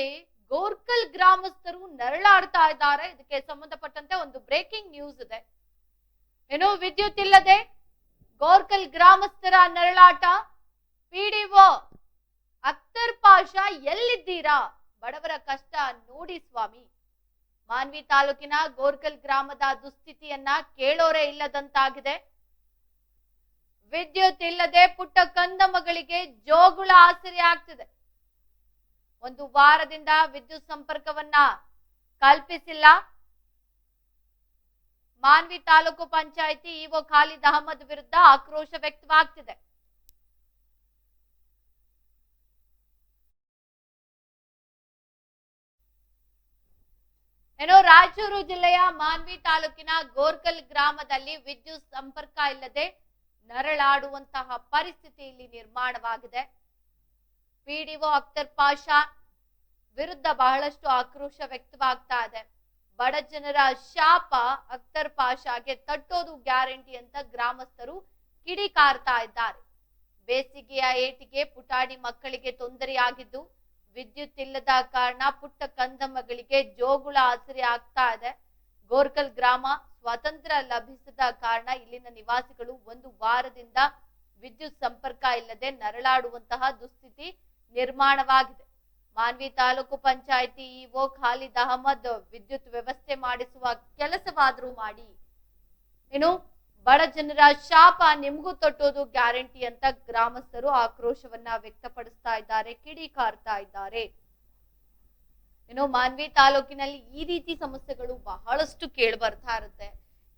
ಇಲ್ಲಿ ಗೋರ್ಕಲ್ ಗ್ರಾಮಸ್ಥರು ನರಳಾಡ್ತಾ ಇದ್ದಾರೆ. ಇದಕ್ಕೆ ಸಂಬಂಧಪಟ್ಟಂತೆ ಒಂದು ಬ್ರೇಕಿಂಗ್ ನ್ಯೂಸ್ ಇದೆ. ಏನು ವಿದ್ಯುತ್ ಇಲ್ಲದೆ ಗೋರ್ಕಲ್ ಗ್ರಾಮಸ್ಥರ ನರಳಾಟ. ಪಿಡಿಒ ಅಖ್ತರ್ ಪಾಷಾ ಎಲ್ಲಿದ್ದೀರಾ? ಬಡವರ ಕಷ್ಟ ನೋಡಿ ಸ್ವಾಮಿ. ಮಾನ್ವಿ ತಾಲೂಕಿನ ಗೋರ್ಕಲ್ ಗ್ರಾಮದ ದುಸ್ಥಿತಿಯನ್ನ ಕೇಳೋರೇ ಇಲ್ಲದಂತಾಗಿದೆ. ವಿದ್ಯುತ್ ಇಲ್ಲದೆ ಪುಟ್ಟ ಕಂದ ಮಗಳಿಗೆ ಜೋಗುಳ ಆಸರೆ ಆಗ್ತಿದೆ. ಒಂದು ವಾರದಿಂದ ವಿದ್ಯುತ್ ಸಂಪರ್ಕವನ್ನ ಕಲ್ಪಿಸಿಲ್ಲ. ಮಾನ್ವಿ ತಾಲೂಕು ಪಂಚಾಯಿತಿ ಇಒ ಖಾಲಿದ್ ಅಹಮದ್ ವಿರುದ್ಧ ಆಕ್ರೋಶ ವ್ಯಕ್ತವಾಗ್ತಿದೆ. ಏನೋ ರಾಯಚೂರು ಜಿಲ್ಲೆಯ ಮಾನ್ವಿ ತಾಲೂಕಿನ ಗೋರ್ಕಲ್ ಗ್ರಾಮದಲ್ಲಿ ವಿದ್ಯುತ್ ಸಂಪರ್ಕ ಇಲ್ಲದೆ ನರಳಾಡುವಂತಹ ಪರಿಸ್ಥಿತಿ ಇಲ್ಲಿ ನಿರ್ಮಾಣವಾಗಿದೆ. ಪಿಡಿಒ ಅಖ್ತರ್ ಪಾಷಾ ವಿರುದ್ಧ ಬಹಳಷ್ಟು ಆಕ್ರೋಶ ವ್ಯಕ್ತವಾಗ್ತಾ ಇದೆ. ಬಡ ಜನರ ಶಾಪ ಅಖ್ತರ್ ಪಾಷಾಗೆ ತಟ್ಟೋದು ಗ್ಯಾರಂಟಿ ಅಂತ ಗ್ರಾಮಸ್ಥರು ಕಿಡಿಕಾರ್ತಾ ಇದ್ದಾರೆ. ಬೇಸಿಗೆಯ ಏಟಿಗೆ ಪುಟಾಣಿ ಮಕ್ಕಳಿಗೆ ತೊಂದರೆಯಾಗಿದ್ದು, ವಿದ್ಯುತ್ ಇಲ್ಲದ ಕಾರಣ ಪುಟ್ಟ ಕಂದ ಮಗಳಿಗೆ ಜೋಗುಳ ಆಸರೆ ಆಗ್ತಾ ಇದೆ. ಗೋರ್ಕಲ್ ಗ್ರಾಮ ಸ್ವಾತಂತ್ರ್ಯ ಲಭಿಸದ ಕಾರಣ ಇಲ್ಲಿನ ನಿವಾಸಿಗಳು ಒಂದು ವಾರದಿಂದ ವಿದ್ಯುತ್ ಸಂಪರ್ಕ ಇಲ್ಲದೆ ನರಳಾಡುವಂತಹ ದುಸ್ಥಿತಿ ನಿರ್ಮಾಣವಾಗಿದೆ. ಮಾನ್ವಿ ತಾಲೂಕು ಪಂಚಾಯಿತಿ ಇಒ ಖಾಲಿದ್ ಅಹಮದ್ ವಿದ್ಯುತ್ ವ್ಯವಸ್ಥೆ ಮಾಡಿಸುವ ಕೆಲಸವಾದರೂ ಮಾಡಿ. ಏನು? ಬಡ ಜನರ ಶಾಪ ನಿಮಗೂ ತೊಟ್ಟೋದು ಗ್ಯಾರಂಟಿ ಅಂತ ಗ್ರಾಮಸ್ಥರು ಆಕ್ರೋಶವನ್ನ ವ್ಯಕ್ತಪಡಿಸ್ತಾ ಇದ್ದಾರೆ, ಕಿಡಿಕಾರ್ತಾ ಇದ್ದಾರೆ. ಏನು? ಮಾನ್ವಿ ತಾಲೂಕಿನಲ್ಲಿ ಈ ರೀತಿ ಸಮಸ್ಯೆಗಳು ಬಹಳಷ್ಟು ಕೇಳಿ ಬರ್ತಾ ಇರುತ್ತೆ.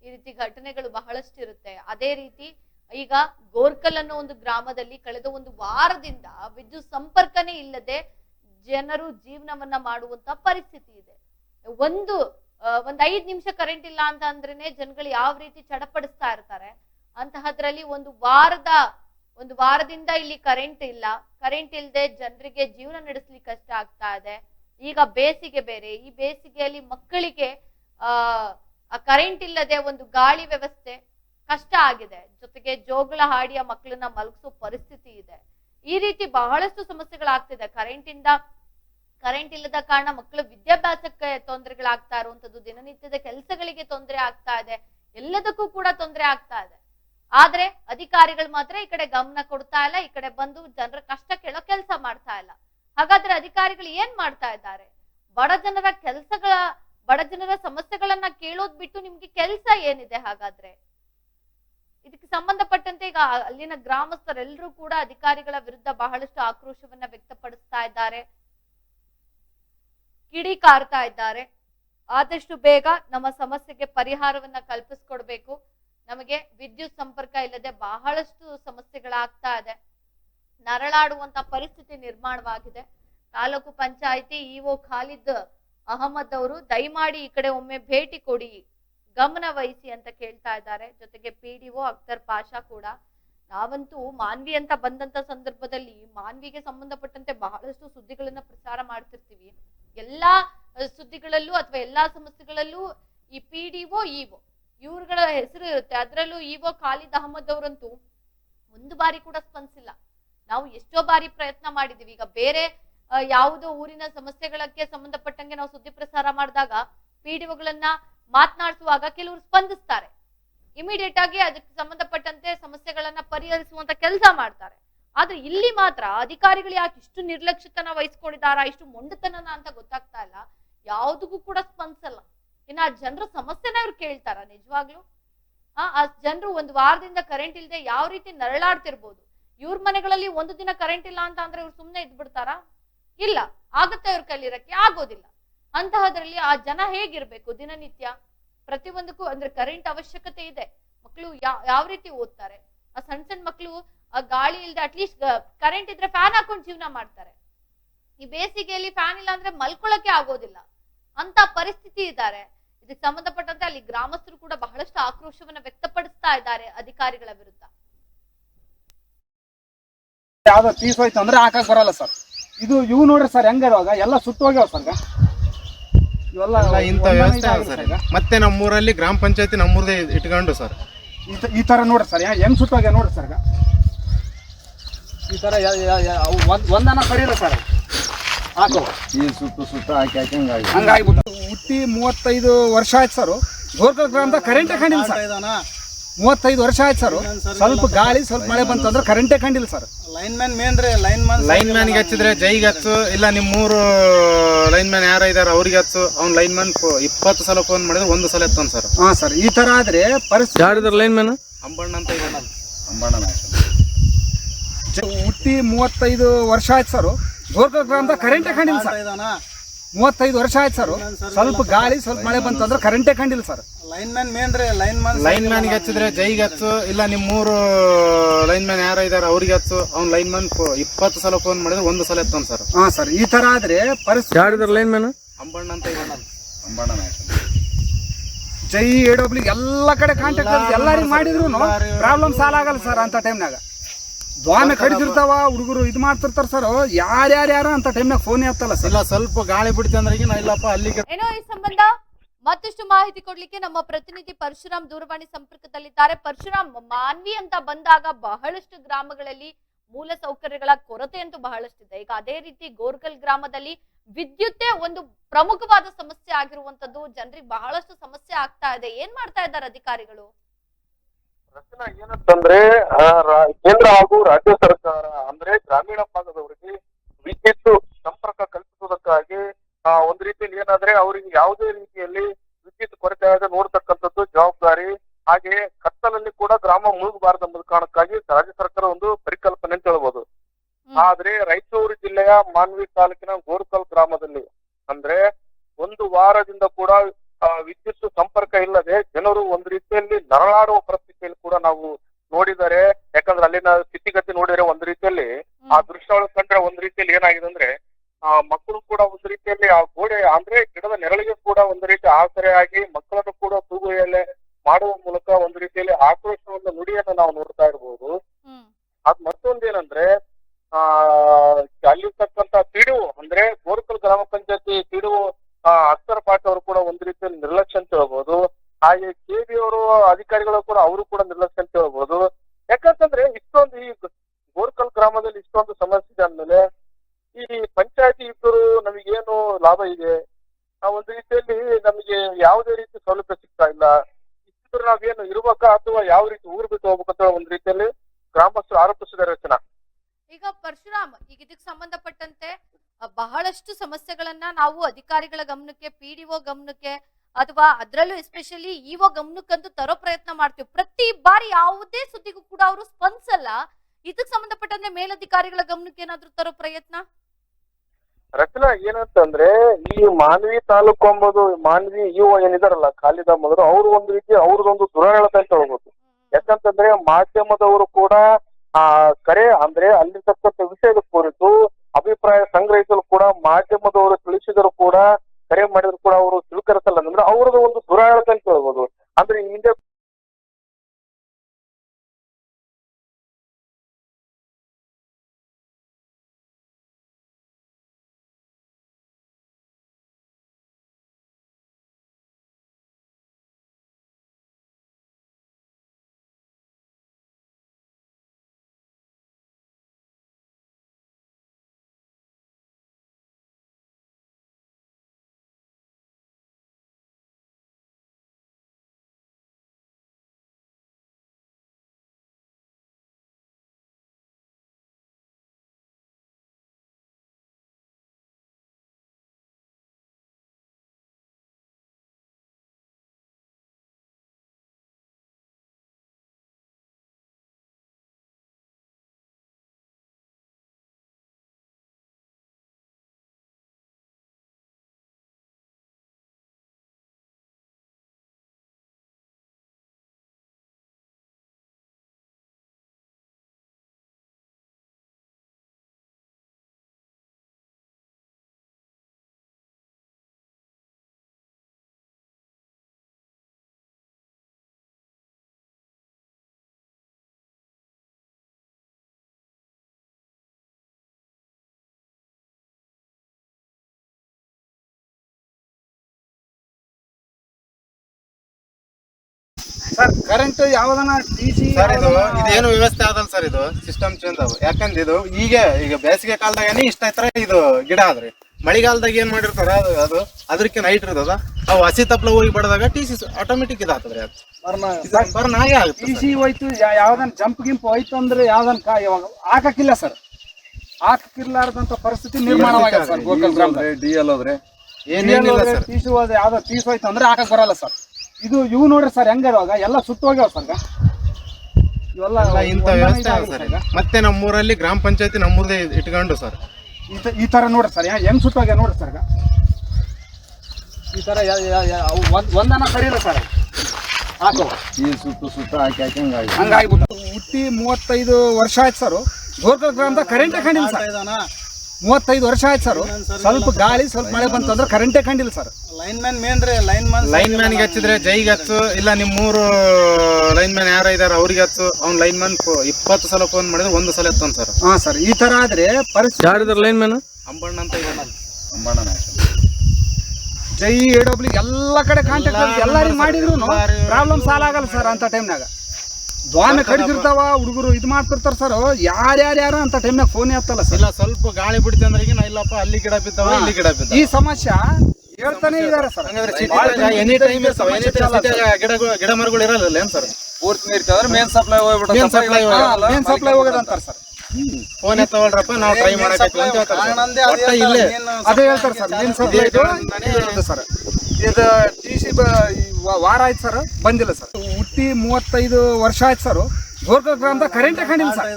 ಈ ರೀತಿ ಘಟನೆಗಳು ಬಹಳಷ್ಟು ಇರುತ್ತೆ ಅದೇ ರೀತಿ ಈಗ ಗೋರ್ಕಲ್ ಅನ್ನೋ ಒಂದು ಗ್ರಾಮದಲ್ಲಿ ಕಳೆದ ಒಂದು ವಾರದಿಂದ ವಿದ್ಯುತ್ ಸಂಪರ್ಕನೇ ಇಲ್ಲದೆ ಜನರು ಜೀವನವನ್ನ ಮಾಡುವಂತ ಪರಿಸ್ಥಿತಿ ಇದೆ. ಒಂದು ಒಂದ್ ಐದ್ ನಿಮಿಷ ಕರೆಂಟ್ ಇಲ್ಲ ಅಂತ ಅಂದ್ರೇನೆ ಜನಗಳು ಯಾವ ರೀತಿ ಚಡಪಡಿಸ್ತಾ ಇರ್ತಾರೆ, ಅಂತಹದ್ರಲ್ಲಿ ಒಂದು ವಾರದ, ಒಂದು ವಾರದಿಂದ ಇಲ್ಲಿ ಕರೆಂಟ್ ಇಲ್ಲ. ಕರೆಂಟ್ ಇಲ್ಲದೆ ಜನರಿಗೆ ಜೀವನ ನಡೆಸ್ಲಿಕ್ಕೆ ಕಷ್ಟ ಆಗ್ತಾ ಇದೆ. ಈಗ ಬೇಸಿಗೆ ಬೇರೆ. ಈ ಬೇಸಿಗೆಯಲ್ಲಿ ಮಕ್ಕಳಿಗೆ, ಆ ಕರೆಂಟ್ ಇಲ್ಲದೆ ಒಂದು ಗಾಳಿ ವ್ಯವಸ್ಥೆ ಕಷ್ಟ ಆಗಿದೆ. ಜೊತೆಗೆ ಜೋಗಳ ಹಾಡಿಯ ಮಕ್ಕಳನ್ನ ಮಲಗಿಸೋ ಪರಿಸ್ಥಿತಿ ಇದೆ. ಈ ರೀತಿ ಬಹಳಷ್ಟು ಸಮಸ್ಯೆಗಳಾಗ್ತಿದೆ. ಕರೆಂಟ್ ಇಂದ ಕರೆಂಟ್ ಇಲ್ಲದ ಕಾರಣ ಮಕ್ಕಳ ವಿದ್ಯಾಭ್ಯಾಸಕ್ಕೆ ತೊಂದರೆಗಳಾಗ್ತಾ ಇರುವಂತದ್ದು, ದಿನನಿತ್ಯದ ಕೆಲಸಗಳಿಗೆ ತೊಂದರೆ ಆಗ್ತಾ ಇದೆ. ಎಲ್ಲದಕ್ಕೂ ಕೂಡ ತೊಂದರೆ ಆಗ್ತಾ ಇದೆ. ಆದ್ರೆ ಅಧಿಕಾರಿಗಳು ಮಾತ್ರ ಈ ಕಡೆ ಗಮನ ಕೊಡ್ತಾ ಇಲ್ಲ. ಈ ಕಡೆ ಬಂದು ಜನರ ಕಷ್ಟ ಕೇಳೋ ಕೆಲಸ ಮಾಡ್ತಾ ಇಲ್ಲ. ಹಾಗಾದ್ರೆ ಅಧಿಕಾರಿಗಳು ಏನ್ ಮಾಡ್ತಾ ಇದ್ದಾರೆ? ಬಡ ಜನರ ಕೆಲಸಗಳ, ಬಡ ಜನರ ಸಮಸ್ಯೆಗಳನ್ನ ಕೇಳೋದ್ ಬಿಟ್ಟು ನಿಮ್ಗೆ ಕೆಲಸ ಏನಿದೆ ಹಾಗಾದ್ರೆ? ಇದಕ್ಕೆ ಸಂಬಂಧಪಟ್ಟಂತೆ ಈಗ ಅಲ್ಲಿನ ಗ್ರಾಮಸ್ಥರೆಲ್ಲರೂ ಕೂಡ ಅಧಿಕಾರಿಗಳ ವಿರುದ್ಧ ಬಹಳಷ್ಟು ಆಕ್ರೋಶವನ್ನ ವ್ಯಕ್ತಪಡಿಸ್ತಾ ಇದ್ದಾರೆ. ಕಿಡಿ ಕಾರ್ತಾ ಇದ್ದಾರೆ. ಆದಷ್ಟು ಬೇಗ ನಮ್ಮ ಸಮಸ್ಯೆಗೆ ಪರಿಹಾರವನ್ನ ಕಲ್ಪಿಸ್ಕೊಡ್ಬೇಕು. ನಮಗೆ ವಿದ್ಯುತ್ ಸಂಪರ್ಕ ಇಲ್ಲದೆ ಬಹಳಷ್ಟು ಸಮಸ್ಯೆಗಳಾಗ್ತಾ ಇದೆ. ನರಳಾಡುವಂತ ಪರಿಸ್ಥಿತಿ ನಿರ್ಮಾಣವಾಗಿದೆ. ತಾಲೂಕು ಪಂಚಾಯಿತಿ ಇಒ ಖಾಲಿದ್ ಅಹಮದ್ ಅವರು, ದಯಮಾಡಿ ಈ ಕಡೆ ಒಮ್ಮೆ ಭೇಟಿ ಕೊಡಿ. ಗಮನ ವಹಿಸಿ ಅಂತ ಕೇಳ್ತಾ ಇದ್ದಾರೆ. ಜೊತೆಗೆ ಪಿಡಿಒ ಅಖ್ತರ್ ಪಾಷಾ ಕೂಡ ನಾವಂತೂ ಮಾನ್ವಿ ಅಂತ ಬಂದಂತ ಸಂದರ್ಭದಲ್ಲಿ ಮಾನ್ವಿಗೆ ಸಂಬಂಧಪಟ್ಟಂತೆ ಬಹಳಷ್ಟು ಸುದ್ದಿಗಳನ್ನ ಪ್ರಸಾರ ಮಾಡ್ತಿರ್ತೀವಿ. ಎಲ್ಲಾ ಸುದ್ದಿಗಳಲ್ಲೂ ಅಥವಾ ಎಲ್ಲಾ ಸಮಸ್ಯೆಗಳಲ್ಲೂ ಈ ಪಿಡಿಒ ಇಒ ಇವ್ರಗಳ ಹೆಸರು ಇರುತ್ತೆ. ಅದರಲ್ಲೂ ಇಒ ಖಾಲಿದ್ ಅಹಮದ್ ಅವರಂತೂ ಒಂದು ಬಾರಿ ಕೂಡ ಸ್ಪಂದಿಸಿಲ್ಲ. ನಾವು ಎಷ್ಟೋ ಬಾರಿ ಪ್ರಯತ್ನ ಮಾಡಿದೀವಿ. ಈಗ ಬೇರೆ ಯಾವುದೋ ಊರಿನ ಸಮಸ್ಯೆಗಳಕ್ಕೆ ಸಂಬಂಧಪಟ್ಟಂಗೆ ನಾವು ಸುದ್ದಿ ಪ್ರಸಾರ ಮಾಡಿದಾಗ ಪಿಡಿಒಗಳನ್ನ ಮಾತನಾಡಿಸುವಾಗ ಕೆಲವರು ಸ್ಪಂದಿಸ್ತಾರೆ. ಇಮಿಡಿಯೇಟ್ ಆಗಿ ಅದಕ್ಕೆ ಸಂಬಂಧಪಟ್ಟಂತೆ ಸಮಸ್ಯೆಗಳನ್ನ ಪರಿಹರಿಸುವಂತ ಕೆಲಸ ಮಾಡ್ತಾರೆ. ಆದ್ರೆ ಇಲ್ಲಿ ಮಾತ್ರ ಅಧಿಕಾರಿಗಳು ಯಾಕೆ ಇಷ್ಟು ನಿರ್ಲಕ್ಷ್ಯತನ ವಹಿಸ್ಕೊಂಡಿದಾರ, ಇಷ್ಟು ಮೊಂಡತನನ ಅಂತ ಗೊತ್ತಾಗ್ತಾ ಇಲ್ಲ. ಯಾವುದಕ್ಕೂ ಕೂಡ ಸ್ಪಂದಿಸಲ್ಲ. ಇನ್ನ ಆ ಜನರ ಸಮಸ್ಯೆನ ಇವ್ರು ಕೇಳ್ತಾರ ನಿಜವಾಗ್ಲು. ಆ ಆ ಜನರು ಒಂದು ವಾರದಿಂದ ಕರೆಂಟ್ ಇಲ್ಲದೆ ಯಾವ ರೀತಿ ನರಳಾಡ್ತಿರ್ಬೋದು? ಇವ್ರ ಮನೆಗಳಲ್ಲಿ ಒಂದು ದಿನ ಕರೆಂಟ್ ಇಲ್ಲ ಅಂತ ಅಂದ್ರೆ ಇವ್ರು ಸುಮ್ನೆ ಇದ್ಬಿಡ್ತಾರ? ಇಲ್ಲ. ಆಗತ್ತೆ ಇವ್ರ ಕೈಲಿರಕ್ಕೆ, ಆಗೋದಿಲ್ಲ. ಅಂತಹದ್ರಲ್ಲಿ ಆ ಜನ ಹೇಗಿರ್ಬೇಕು ದಿನನಿತ್ಯ? ಪ್ರತಿಯೊಂದಕ್ಕೂ ಅಂದ್ರೆ ಕರೆಂಟ್ ಅವಶ್ಯಕತೆ ಇದೆ. ಮಕ್ಕಳು ಯಾವ ರೀತಿ ಓದ್ತಾರೆ? ಆ ಸಣ್ಣ ಸಣ್ಣ ಮಕ್ಕಳು ಆ ಗಾಳಿ ಇಲ್ದೆ ಅಟ್ಲೀಸ್ಟ್ ಕರೆಂಟ್ ಇದ್ರೆ ಫ್ಯಾನ್ ಹಾಕೊಂಡು ಜೀವನ ಮಾಡ್ತಾರೆ. ಈ ಬೇಸಿಗೆಯಲ್ಲಿ ಫ್ಯಾನ್ ಇಲ್ಲ ಅಂದ್ರೆ ಮಲ್ಕೊಳಕ್ಕೆ ಆಗೋದಿಲ್ಲ. ಅಂತ ಪರಿಸ್ಥಿತಿ ಇದ್ದಾರೆ. ಇದಕ್ಕೆ ಸಂಬಂಧಪಟ್ಟಂತೆ ಅಲ್ಲಿ ಗ್ರಾಮಸ್ಥರು ಕೂಡ ಬಹಳಷ್ಟು ಆಕ್ರೋಶವನ್ನ ವ್ಯಕ್ತಪಡಿಸ್ತಾ ಇದ್ದಾರೆ ಅಧಿಕಾರಿಗಳ ವಿರುದ್ಧ. ಯಾವ್ದೋ ಪೀಸ್ ಹೋಯ್ತು ಅಂದ್ರೆ ಹಾಕಕ್ ಬರಲ್ಲ ಸರ್ ಇದು ಇವು ನೋಡ್ರಿ ಸರ್ ಹೆಂಗ ಇವಾಗ ಎಲ್ಲ ಸುಟ್ಟು ಹೋಗ್ಯಾವ ಸರ್ ಇವೆಲ್ಲ ಇಂಥ ವ್ಯವಸ್ಥೆ ಇದಾಗಿದೆ ಸರ್ ಈಗ. ಮತ್ತೆ ನಮ್ಮೂರಲ್ಲಿ ಗ್ರಾಮ ಪಂಚಾಯತಿ ನಮ್ಮೂರದೇ ಇಟ್ಕೊಂಡು ಸರ್. ಈ ತ- ಈ ತರ ನೋಡ್ರಿ ಸರ್ ಹೆಂಗ್ ಸುಟ್ಟು ಹೋಗ್ಯಾವ ನೋಡ್ರಿ ಸರ್ ಈಗ. ಈ ತರ ಯ- ಯ- ಯ- ಅವು ಒಂದ್ ಒಂದನ ಸರಿ ಸರ್. ಹಾಕು. ಈ ಸುತ್ತು ಸುತ್ತ ಹಾಕಿ ಹಾಕಿ ಹಂಗಾಗಿ ಹಂಗಾಗ್ಬಿಟ್ಟು ಹುಟ್ಟಿ ಮೂವತ್ತೈದು ವರ್ಷ ಆಯ್ತು ಸರ್. ಗೋರ್ಕಲ್ ಗ್ರಾಮದ ಕರೆಂಟೇ ಕಂಡಿಲ್ಲ ಸರ್. ಮೂವತ್ತೈದು ವರ್ಷ ಆಯ್ತು ಸರ್. ಸ್ವಲ್ಪ ಗಾಳಿ ಸ್ವಲ್ಪ ಮಳೆ ಬಂತು ಅಂದ್ರೆ ಕರೆಂಟೇ ಕಂಡಿಲ್ಲ ಸರ್. ಲೈನ್ ಮ್ಯಾನ್ ಮೇನ್ ರೀ ಲೈನ್ ಮ್ಯಾನ್ ಲೈನ್ ಮ್ಯಾನ್ಗೆ ಹಚ್ಚಿದ್ರೆ ಜೈಗೆ ಹಚ್ಚು ಇಲ್ಲ ನಿಮ್ಮ ಮೂರು ಲೈನ್ ಮ್ಯಾನ್ ಯಾರ ಇದಾರೆ ಅವ್ರಿಗೆ ಹಚ್ಚು. ಅವ್ನು ಲೈನ್ ಮ್ಯಾನ್ ಇಪ್ಪತ್ತು ಸಲ ಫೋನ್ ಮಾಡಿದ್ರೆ ಒಂದು ಸಲ ಎತ್ತಾನ ಸರ್. ಹಾ ಸರ್ ಈ ತರ ಆದ್ರೆ ಪರಿಸ್ಥಿತಿ ಯಾರಿದ್ರ ಲೈನ್ ಮ್ಯಾನ್ ಅಂಬಣ್ಣ ಅಂತ ಇದ್ದಾನೆ ಅಂಬಣ್ಣ ಹುಟ್ಟಿ ಮೂವತ್ತೈದು ವರ್ಷ ಆಯ್ತು ಸರ್. ಗೋರ್ಕಲ್ ಗ್ರಾಮದ ಕರೆಂಟೇ ಕಂಡಿಲ್ಲ ಸರ್. ಇದಾನ ಮೂವತ್ತೈದು ವರ್ಷ ಆಯ್ತು ಸರ್. ಸ್ವಲ್ಪ ಗಾಳಿ ಸ್ವಲ್ಪ ಮಳೆ ಬಂತು ಅಂದ್ರೆ ಕರೆಂಟೇ ಕಂಡಿಲ್ಲ ಸರ್. ಲೈನ್ ಮ್ಯಾನ್ ಮೇನ್ ರೀ ಲೈನ್ ಮ್ಯಾನ್ ಲೈನ್ ಮ್ಯಾನ್ಗೆ ಹಚ್ಚಿದ್ರೆ ಜೈಗೆ ಹಚ್ಚು ಇಲ್ಲ ನಿಮ್ಮ ಮೂರು ಲೈನ್ ಮ್ಯಾನ್ ಯಾರ ಇದಾರೆ ಅವ್ರಿಗೆ ಹಚ್ಚು. ಅವ್ನು ಲೈನ್ ಮ್ಯಾನ್ ಇಪ್ಪತ್ತು ಸಲ ಫೋನ್ ಮಾಡಿದ್ರೆ ಒಂದು ಸಲ ಎತ್ತೋನ್ ಸರ್. ಹಾ ಸರ್ ಈ ತರ ಆದ್ರೆ ಪರಿಸ್ಥಿತಿ ಯಾರಿದ್ರ ಲೈನ್ ಮ್ಯಾನ್ ಅಂಬಣ್ಣ ಅಂತ ಅಂಬಣ್ಣ ಜೈ ಎಡಬ್ಲಿ ಎಲ್ಲ ಕಡೆ ಕಾಂಟ್ಯಾಕ್ಟ್ ಎಲ್ಲರಿಗೂ ಮಾಡಿದ್ರು ಪ್ರಾಬ್ಲಮ್ ಸಾಲ ಆಗಲ್ಲ ಸರ್ ಅಂತ ಟೈಮ್ನಾಗ ದ್ವಾಮೆ ಕಡಿದಿರ್ತಾವ ಹುಡುಗರು ಇದು ಮಾಡ್ತಿರ್ತಾರ ಸರ್ ಯಾರ್ಯಾರ ಯಾರು ಅಂತ ಟೈಮ್ನಾಗ ಫೋನ್ ಎತ್ತಲ್ಲ ಸರ್ ಇಲ್ಲ ಸ್ವಲ್ಪ ಗಾಳಿ ಬಿಡ್ತಿ ಅಂದ್ರೆ ನಾ ಇಲ್ಲಪ್ಪ ಅಲ್ಲಿಗೆ ಏನೋ ಈ ಸಂಬಂಧ? ಮತ್ತಷ್ಟು ಮಾಹಿತಿ ಕೊಡ್ಲಿಕ್ಕೆ ನಮ್ಮ ಪ್ರತಿನಿಧಿ ಪರಶುರಾಮ್ ದೂರವಾಣಿ ಸಂಪರ್ಕದಲ್ಲಿದ್ದಾರೆ. ಪರಶುರಾಮ್ ಮಾನ್ವಿ ಅಂತ ಬಂದಾಗ ಬಹಳಷ್ಟು ಗ್ರಾಮಗಳಲ್ಲಿ ಮೂಲ ಸೌಕರ್ಯಗಳ ಕೊರತೆ ಅಂತೂ ಬಹಳಷ್ಟಿದೆ. ಈಗ ಅದೇ ರೀತಿ ಗೋರ್ಗಲ್ ಗ್ರಾಮದಲ್ಲಿ ವಿದ್ಯುತ್ತೇ ಒಂದು ಪ್ರಮುಖವಾದ ಸಮಸ್ಯೆ ಆಗಿರುವಂತದ್ದು. ಜನರಿಗೆ ಬಹಳಷ್ಟು ಸಮಸ್ಯೆ ಆಗ್ತಾ ಇದೆ. ಏನ್ ಮಾಡ್ತಾ ಇದ್ದಾರೆ ಅಧಿಕಾರಿಗಳು? ಏನಂತಂದ್ರೆ ಕೇಂದ್ರ ಹಾಗೂ ರಾಜ್ಯ ಸರ್ಕಾರ ಅಂದ್ರೆ ಗ್ರಾಮೀಣ ಭಾಗದವರಿಗೆ ವಿದ್ಯುತ್ ಸಂಪರ್ಕ ಕಲ್ಪಿಸುವುದಕ್ಕಾಗಿ ಆ, ಒಂದ್ ರೀತಿಯಲ್ಲಿ ಏನಾದ್ರೆ ಅವರಿಗೆ ಯಾವುದೇ ರೀತಿಯಲ್ಲಿ ವಿದ್ಯುತ್ ಕೊರತೆ ಆಗದೆ ನೋಡ್ತಕ್ಕಂಥದ್ದು ಜವಾಬ್ದಾರಿ ಹಾಗೆ ಕತ್ತಲಲ್ಲಿ ಕೂಡ ಗ್ರಾಮ ಮುಳುಗಬಾರದೆಂಬುದು ಕಾರಣಕ್ಕಾಗಿ ರಾಜ್ಯ ಸರ್ಕಾರ ಒಂದು ಪರಿಕಲ್ಪನೆ ಅಂತ ಹೇಳ್ಬೋದು. ಆದ್ರೆ ರಾಯಚೂರು ಜಿಲ್ಲೆಯ ಮಾನ್ವಿ ತಾಲೂಕಿನ ಗೋರ್ಕಲ್ ಗ್ರಾಮದಲ್ಲಿ ಅಂದ್ರೆ ಒಂದು ವಾರದಿಂದ ಕೂಡ ವಿದ್ಯುತ್ ಸಂಪರ್ಕ ಇಲ್ಲದೆ ಜನರು ಒಂದು ರೀತಿಯಲ್ಲಿ ನರಳಾಡುವ ಪರಿಸ್ಥಿತಿಯಲ್ಲಿ ಕೂಡ ನಾವು ನೋಡಿದರೆ ಯಾಕಂದ್ರೆ ಅಲ್ಲಿನ ಸ್ಥಿತಿಗತಿ ನೋಡಿದರೆ ಒಂದು ರೀತಿಯಲ್ಲಿ ಆ ದೃಶ್ಯಗಳು ಕಂಡ್ರೆ ಒಂದು ರೀತಿಯಲ್ಲಿ ಏನಾಗಿದೆ ಅಂದ್ರೆ ಆ ಮಕ್ಕಳು ಕೂಡ ಒಂದು ರೀತಿಯಲ್ಲಿ ಆ ಗೋಡೆ ಅಂದ್ರೆ ಗಿಡದ ನೆರಳಿಗೆ ಕೂಡ ಒಂದು ರೀತಿ ಆಸರೆಯಾಗಿ ಮಕ್ಕಳನ್ನು ಕೂಡ ತೂಗುಯಲ್ಲಿ ಮಾಡುವ ಮೂಲಕ ಒಂದು ರೀತಿಯಲ್ಲಿ ಆಕ್ರೋಶವನ್ನು ನುಡಿಯನ್ನು ನಾವು ನೋಡ್ತಾ ಇರ್ಬೋದು. ಅದು ಮತ್ತೊಂದೇನಂದ್ರೆ ಆ ಅಲ್ಲಿರ್ತಕ್ಕಂತ ಪಿಡುವು ಅಂದ್ರೆ ಗೋರ್ಕಲ್ ಗ್ರಾಮ ಪಂಚಾಯತಿ ಪಿಡಿಒ ಅಕ್ಷರ ಪಾಠ ಅವರು ಕೂಡ ಒಂದ್ ರೀತಿಯಲ್ಲಿ ನಿರ್ಲಕ್ಷ್ಯ ಅಂತ ಹೇಳ್ಬೋದು. ಹಾಗೆ ಕೆ ಬಿ ಅವರು ಅಧಿಕಾರಿಗಳು ಕೂಡ ಅವರು ಕೂಡ ನಿರ್ಲಕ್ಷ್ಯ ಅಂತ ಹೇಳ್ಬೋದು. ಯಾಕಂತಂದ್ರೆ ಇಷ್ಟೊಂದು ಈ ಗೋರ್ಕಲ್ ಗ್ರಾಮದಲ್ಲಿ ಇಷ್ಟೊಂದು ಸಮಸ್ಯೆ ಇದೆ ಅಂದ್ಮೇಲೆ ಈ ಪಂಚಾಯತಿ ಇದ್ದರು ನಮಗೇನು ಲಾಭ ಇದೆ? ಆ ಒಂದು ರೀತಿಯಲ್ಲಿ ನಮಗೆ ಯಾವುದೇ ರೀತಿ ಸೌಲಭ್ಯ ಸಿಗ್ತಾ ಇಲ್ಲ. ಇಷ್ಟಿದ್ರು ನಾವೇನು ಇರ್ಬೇಕಾ ಅಥವಾ ಯಾವ ರೀತಿ ಊರು ಬಿಟ್ಟು ಹೋಗ್ಬೇಕಂತ ಒಂದು ರೀತಿಯಲ್ಲಿ ಗ್ರಾಮಸ್ಥರು ಆರೋಪಿಸಿದ್ದಾರೆ ರಚನಾ. ಈಗ ಪರಶುರಾಮ್, ಈಗ ಇದಕ್ಕೆ ಸಂಬಂಧಪಟ್ಟಂತೆ ಬಹಳಷ್ಟು ಸಮಸ್ಯೆಗಳನ್ನ ನಾವು ಅಧಿಕಾರಿಗಳ ಗಮನಕ್ಕೆ ಪಿಡಿಒ ಗಮನಕ್ಕೆ ಅಥವಾ ಅದರಲ್ಲೂ ಎಸ್ಪೆಷಲಿ ಇಒ ಗಮನಕ್ಕಂತೂ ತರೋ ಪ್ರಯತ್ನ ಮಾಡ್ತೀವಿ. ಪ್ರತಿ ಬಾರಿ ಯಾವುದೇ ಸುದ್ದಿಗೂ ಕೂಡ ಅವರು ಸ್ಪಂದಿಸಲ್ಲ ಇದಕ್ಕೆ ಸಂಬಂಧಪಟ್ಟಂತೆ ಮೇಲಧಿಕಾರಿಗಳ ಗಮನಕ್ಕೆ ಏನಾದ್ರೂ ತರೋ ಪ್ರಯತ್ನ? ರಚನಾ, ಏನಂತಂದ್ರೆ ಈ ಮಾನವಿ ತಾಲೂಕು ಅಂಬೋದು, ಮಾನ್ವಿ ಇಒ ಏನಿದಾರಲ್ಲ ಖಾಲಿದಾಮದರು ಅವ್ರು ಒಂದು ರೀತಿ ಅವ್ರದೊಂದು ದುರಾಡಳಿತ ಅಂತ ಹೇಳ್ಬೋದು. ಯಾಕಂತಂದ್ರೆ ಮಾಧ್ಯಮದವರು ಕೂಡ ಆ ಕರೆ, ಅಂದ್ರೆ ಅಲ್ಲಿರ್ತಕ್ಕಂಥ ವಿಷಯದ ಕುರಿತು ಅಭಿಪ್ರಾಯ ಸಂಗ್ರಹಿಸಲು ಕೂಡ, ಮಾಧ್ಯಮದವರು ತಿಳಿಸಿದರು ಕೂಡ, ಕರೆ ಮಾಡಿದ್ರು ಕೂಡ ಅವರು ಸ್ವೀಕರಿಸಲ್ಲ ಅಂದ್ರೆ ಅವ್ರದ್ದು ಒಂದು ದುರಾಡಳಿತ ಅಂತ ಹೇಳ್ಬೋದು. ಅಂದ್ರೆ ಹಿಂದೆ ಸರ್ ಕರೆಂಟ್ ಯಾವ್ದನ ಟಿ ಸಿ ಸರ್ ಇದು ಇದೇನು ವ್ಯವಸ್ಥೆ ಆದಲ್ಲ ಸರ್ ಇದು? ಸಿಸ್ಟಮ್ ಚೇಂಜ್ ಅವ ಯಾಕಂದ್ರೆ ಇದು ಈಗ ಈಗ ಬೇಸಿಗೆ ಕಾಲದಾಗನೇ ಇಷ್ಟ ಐತ್ರ ಇದು ಗಿಡ ಆದ್ರಿ. ಮಳೆಗಾಲದಾಗ ಏನ್ ಮಾಡಿರ್ತಾರ ಅದು ಅದು ಅದಕ್ಕೆ ನೈಟ್ ಇರ್ತದ. ಅವು ಹಸಿ ತಪ್ಪಲ ಹೋಗಿ ಬಡದಾಗ ಟಿ ಸಿ ಆಟೋಮೆಟಿಕ್ ಇದಾಗ್ತದ್ರಿ ಅದು. ಬರ್ನ ಆಗೇ ಆಗುತ್ತೆ ಟಿ ಸಿ ಹೋಯ್ತು ಯಾವ್ದನ್ ಜಂಪ್ ಗಿಂಪ್ ಹೋಯ್ತು ಅಂದ್ರೆ ಯಾವ್ದನ್ ಕಾ ಇವಾಗ ಹಾಕಕ್ಕಿಲ್ಲ ಸರ್. ಹಾಕಕ್ಕಿರ್ಲಾರ್ದಂತ ಪರಿಸ್ಥಿತಿ ನಿರ್ಮಾಣವಾಗಿದೆ ಸರ್ ಗೋಕಲ್ ಗ್ರಾಮದಲ್ಲಿ. ಡಿ ಎಲ್ ಹೋದ್ರೆ. ಏನೇನಿಲ್ಲ ಸರ್. ಟಿ ಸಿ ಹೋದ್ರೆ ಯಾವ್ದೋ ಪೀಸ್ ಹೋಯ್ತು ಅಂದ್ರೆ ಹಾಕಕ್ ಬರಲ್ಲ ಸರ್. ಇದು ಇವು ನೋಡ್ರಿ ಸರ್ ಹೆಂಗ ಇವಾಗ ಎಲ್ಲ ಸುತ್ತ ಹೋಗ್ಯಾವ ಸರ್ ಈಗ. ಇವೆಲ್ಲ ಇಂಥ ವ್ಯವಸ್ಥೆ ಸರ್. ಈಗ. ಮತ್ತೆ ನಮ್ಮೂರಲ್ಲಿ ಗ್ರಾಮ ಪಂಚಾಯತಿ ನಮ್ಮೂರದೇ ಇಟ್ಕೊಂಡು ಸರ್. ಈ ಈ ತರ ನೋಡ್ರಿ ಸರ್ ಹೆಂಗ್ ಸುತ್ತ ಹೋಗ್ಯಾವ ನೋಡ್ರಿ ಸರ್ ಈಗ. ಈ ತರ ಯ- ಯ- ಯ- ಅವು ಒಂದ್ ಒಂದನ ಸರಿ ಇಲ್ಲ ಸರ್ ಹಾಕು. ಈ ಸುತ್ತು ಸುತ್ತ ಹಾಕಿ ಹಾಕಿ ಹಂಗಾಗಿ ಹಂಗಾಗ್ಬಿಟ್ಟು ಹುಟ್ಟಿ ಮೂವತ್ತೈದು ವರ್ಷ ಆಯ್ತು ಸರ್ ಗೋರ್ಕಲ್ ಗ್ರಾಮದ ಕರೆಂಟ್ ಕಂಡಿಲ್ಲ ಸರ್. ಮೂವತ್ತೈದು ವರ್ಷ ಆಯ್ತು ಸರ್ ಸ್ವಲ್ಪ ಗಾಳಿ ಸ್ವಲ್ಪ ಮಳೆ ಬಂತು ಅಂದ್ರೆ ಕರೆಂಟೇ ಕಂಡಿಲ್ಲ ಸರ್ ಲೈನ್ ಮ್ಯಾನ್ ಮೇನ್ ರೀ ಲೈನ್ ಮ್ಯಾನ್ ಲೈನ್ ಮ್ಯಾನ್ ಹಚ್ಚಿದ್ರೆ ಜೈಗೆ ಹಚ್ಚು ಇಲ್ಲ ನಿಮ್ಮೂರು ಲೈನ್ ಮ್ಯಾನ್ ಯಾರ ಇದಾರೆ ಅವ್ರಿಗೆ ಹಚ್ಚು. ಅವ್ನ್ ಲೈನ್ ಮ್ಯಾನ್ ಇಪ್ಪತ್ತು ಸಲ ಫೋನ್ ಮಾಡಿದ್ರೆ ಒಂದು ಸಲ ಎತ್ತ ಸರ್ ಹಾ ಸರ್ ಈ ತರ ಆದ್ರೆ ಪರಿಸ್ಥಿತಿ ಯಾರಿದಾರ ಲೈನ್ ಮ್ಯಾನ್ ಅಂಬಣ್ಣ ಅಂತ ಇದ್ದಾನೆ ಅಂಬಣ್ಣ. ಜೈ ಎ ಡಬ್ಲ್ಯೂ ಎಲ್ಲ ಕಡೆ ಕಾಂಟ್ಯಾಕ್ಟ್ ಎಲ್ಲರಿಗೂ ಮಾಡಿದ್ರು ಪ್ರಾಬ್ಲಮ್ ಸಾಲ ಆಗಲ್ಲ ಸರ್ ಅಂತ ಟೈಮ್ನಾಗ ದ್ವಾಮೆ ಕಡಿದಿರ್ತಾವ ಹುಡುಗರು ಇದು ಮಾಡ್ತಿರ್ತಾರ ಸರ್. ಯಾರ್ಯಾರು ಯಾರು ಅಂತ ಟೈಮ್ನಾಗ ಫೋನ್ ಎತ್ತಲ್ಲ ಸರ್. ಇಲ್ಲ ಸ್ವಲ್ಪ ಗಾಳಿ ಬಿಡ್ತಿ ಅಂದ್ರೆ ಈಗ ಇಲ್ಲಪ್ಪ ಅಲ್ಲಿ ಗಿಡ ಬಿದ್ದಾವ ಇಲ್ಲಿ ಗಿಡ ಬಿದ್ದಾವ. ಈ ಸಮಸ್ಯೆ ಹೇಳ್ತಾನೆ ಇದಾರೆ ಸರ್. ಎನಿ ಟೈಮ್ ಇರ್ತಾವ ಎನಿ ಟೈಮ್ ಗಿಡಗಳು ಗಿಡ ಮರಗಳು ಇರಲ್ಲ ಏನ್ ಸರ್? ಪೂರ್ತಿ ನೀರ್ ಇರ್ತದ್ರೆ ಮೇನ್ ಸಪ್ಲೈ ಹೋಗ್ಬಿಟ್ಟು ಮೇನ್ ಸಪ್ಲೈ ಮೇನ್ ಸಪ್ಲೈ ಹೋಗೋದಂತಾರ ಸರ್. ಫೋನ್ ಎತ್ತವಲ್ರಪ್ಪ ನಾವು ಟ್ರೈ ಮಾಡಕ್ಕೆ ಅಂತ ಹೇಳ್ತಾರೆ ಒಟ್ಟ ಅದೇ ಇಲ್ಲೇ. ಅದೇ ಹೇಳ್ತಾರೆ ಸರ್ ಮೇನ್ ಸಪ್ಲೈ ಇದು. ಸರ್. ಇದು ಟಿ ಸಿ ವಾರ ಆಯ್ತು ಸರ್ ಬಂದಿಲ್ಲ ಸರ್. ಹುಟ್ಟಿ ಮೂವತ್ತೈದು ವರ್ಷ ಆಯ್ತು ಸರ್ ಗೋರ್ಕಲ್ ಗ್ರಾಮದಾಗ ಕರೆಂಟೇ ಕಂಡಿಲ್ಲ ಸರ್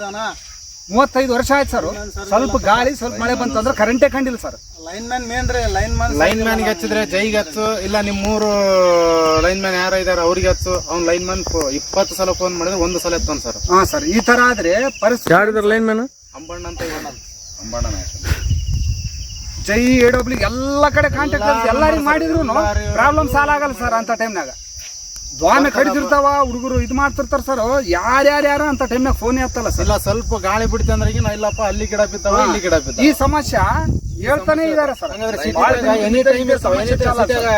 ಮೂವತ್ತೈದು ವರ್ಷ ಆಯ್ತು ಸರ್ ಸ್ವಲ್ಪ ಗಾಳಿ ಸ್ವಲ್ಪ ಮಳೆ ಬಂತು ಅಂದ್ರೆ ಕರೆಂಟೇ ಕಂಡಿಲ್ಲ ಸರ್ ಲೈನ್ ಮ್ಯಾನ್ ಮೇನ್ ರೀ ಲೈನ್ ಮ್ಯಾನ್ ಲೈನ್ ಮ್ಯಾನ್ ಹಚ್ಚಿದ್ರೆ ಜೈಗೆ ಹಚ್ಚು ಇಲ್ಲ ನಿಮ್ಮೂರು ಲೈನ್ ಮ್ಯಾನ್ ಯಾರ ಇದಾರೆ ಅವ್ರಿಗೆ ಹಚ್ಚು. ಅವ್ನ್ ಲೈನ್ ಮ್ಯಾನ್ ಇಪ್ಪತ್ತು ಸಲ ಫೋನ್ ಮಾಡಿದ್ರೆ ಒಂದು ಸಲ ಎತ್ತ ಸರ್ ಹಾ ಸರ್ ಈ ತರ ಆದ್ರೆ ಪರಿಸ್ಥಿತಿ ಯಾರಿದಾರ ಲೈನ್ ಮ್ಯಾನ್ ಅಂಬಣ್ಣ ಅಂತ ಅಂಬಣ್ಣ. ಜೈ ಎ ಡಬ್ಲ್ಯೂ ಎಲ್ಲ ಕಡೆ ಕಾಂಟ್ಯಾಕ್ಟ್ ಎಲ್ಲರಿಗೂ ಮಾಡಿದ್ರು ಪ್ರಾಬ್ಲಮ್ ಸಾಲ ಆಗಲ್ಲ ಸರ್ ಅಂತ ಟೈಮ್ನಾಗ ದ್ವಾಮೆ ಕಡಿದಿರ್ತಾವ ಹುಡುಗರು ಇದು ಮಾಡ್ತಿರ್ತಾರ ಸರ್ ಯಾರ್ಯಾರ್ಯಾರ ಅಂತ ಟೈಮ್ನಾಗ ಫೋನ್ ಎತ್ತಲ್ಲ ಸರ್ ಇಲ್ಲ ಸ್ವಲ್ಪ ಗಾಳಿ ಬಿಡ್ತಿ ಅಂದ್ರೆ ಈಗ ಇಲ್ಲಪ್ಪ ಅಲ್ಲಿ ಗಿಡ ಬಿತ್ತಾವ ಇಲ್ಲಿ ಗಿಡ ಬಿತ್ತ ಈ ಸಮಸ್ಯೆ ಹೇಳ್ತಾನೆ ಇದಾರೆ ಸರ್ ಎನಿ ಟೈಮ್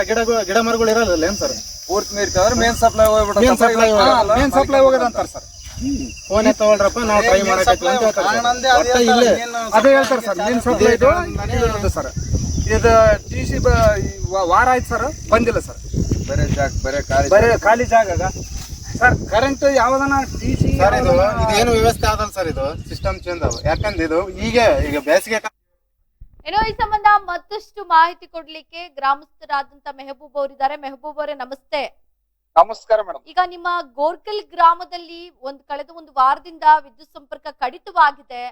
ಗಿಡ ಗಿಡ ಮರಗಳು ಇರಲ್ಲ ಏನ್ ಸರ್ ಪೂರ್ತಿ ನೀರ್ ಮೇನ್ ಸಪ್ಲೈ ಹೋಗ್ಬಿಟ್ಟು ಮೇನ್ ಸಪ್ಲೈ ಮೇನ್ ಸಪ್ಲೈ ಹೋಗೋದಂತಾರ ಸರ್ ಫೋನ್ ತಗೊಳ್ರಪ್ಪ ನಾವು ಟ್ರೈ ಮಾಡಕ್ಕೆ ಅದೇ ಇಲ್ಲೇ. ಅದೇ ಹೇಳ್ತಾರೆ ಸರ್ ಮೇನ್ ಸಪ್ಲೈ ಇದು. ಇದು ಸರ್ ಇದು ಟಿ ಸಿ ವಾರ ಆಯ್ತು ಸರ್ ಬಂದಿಲ್ಲ ಸರ್ ಬೇರೆ ಜಾಗ ಬೇರೆ ಖಾಲಿ ಬರೀ ಖಾಲಿ ಜಾಗ ಸರ್ ಕರೆಂಟ್ ಯಾವ್ದನ ಟಿ ಸಿ ಸರ್ ಇದು ಇದೇನು ವ್ಯವಸ್ಥೆ ಆಗಲ್ಲ ಸರ್ ಇದು. ಸಿಸ್ಟಮ್ ಚೇಂಜ್ ಅವ. ಯಾಕಂದ್ರೆ ಇದು ಈಗ ಈಗ ಬೇಸಿಗೆ ಏನೋ ಈ ಸಂಬಂಧ ಮತ್ತಷ್ಟು ಮಾಹಿತಿ ಕೊಡ್ಲಿಕ್ಕೆ ಗ್ರಾಮಸ್ಥರಾದಂತ ಮೆಹಬೂಬ್ ಅವರಿದ್ದಾರೆ. ಮೆಹಬೂಬ್ ಅವರೇ ನಮಸ್ತೆ. ನಮಸ್ಕಾರ ಮೇಡಮ್. ಈಗ ನಿಮ್ಮ ಗೋರ್ಕಲ್ ಗ್ರಾಮದಲ್ಲಿ ಒಂದು ಕಳೆದ ಒಂದು ವಾರದಿಂದ ವಿದ್ಯುತ್ ಸಂಪರ್ಕ ಕಡಿತವಾಗಿದೆ.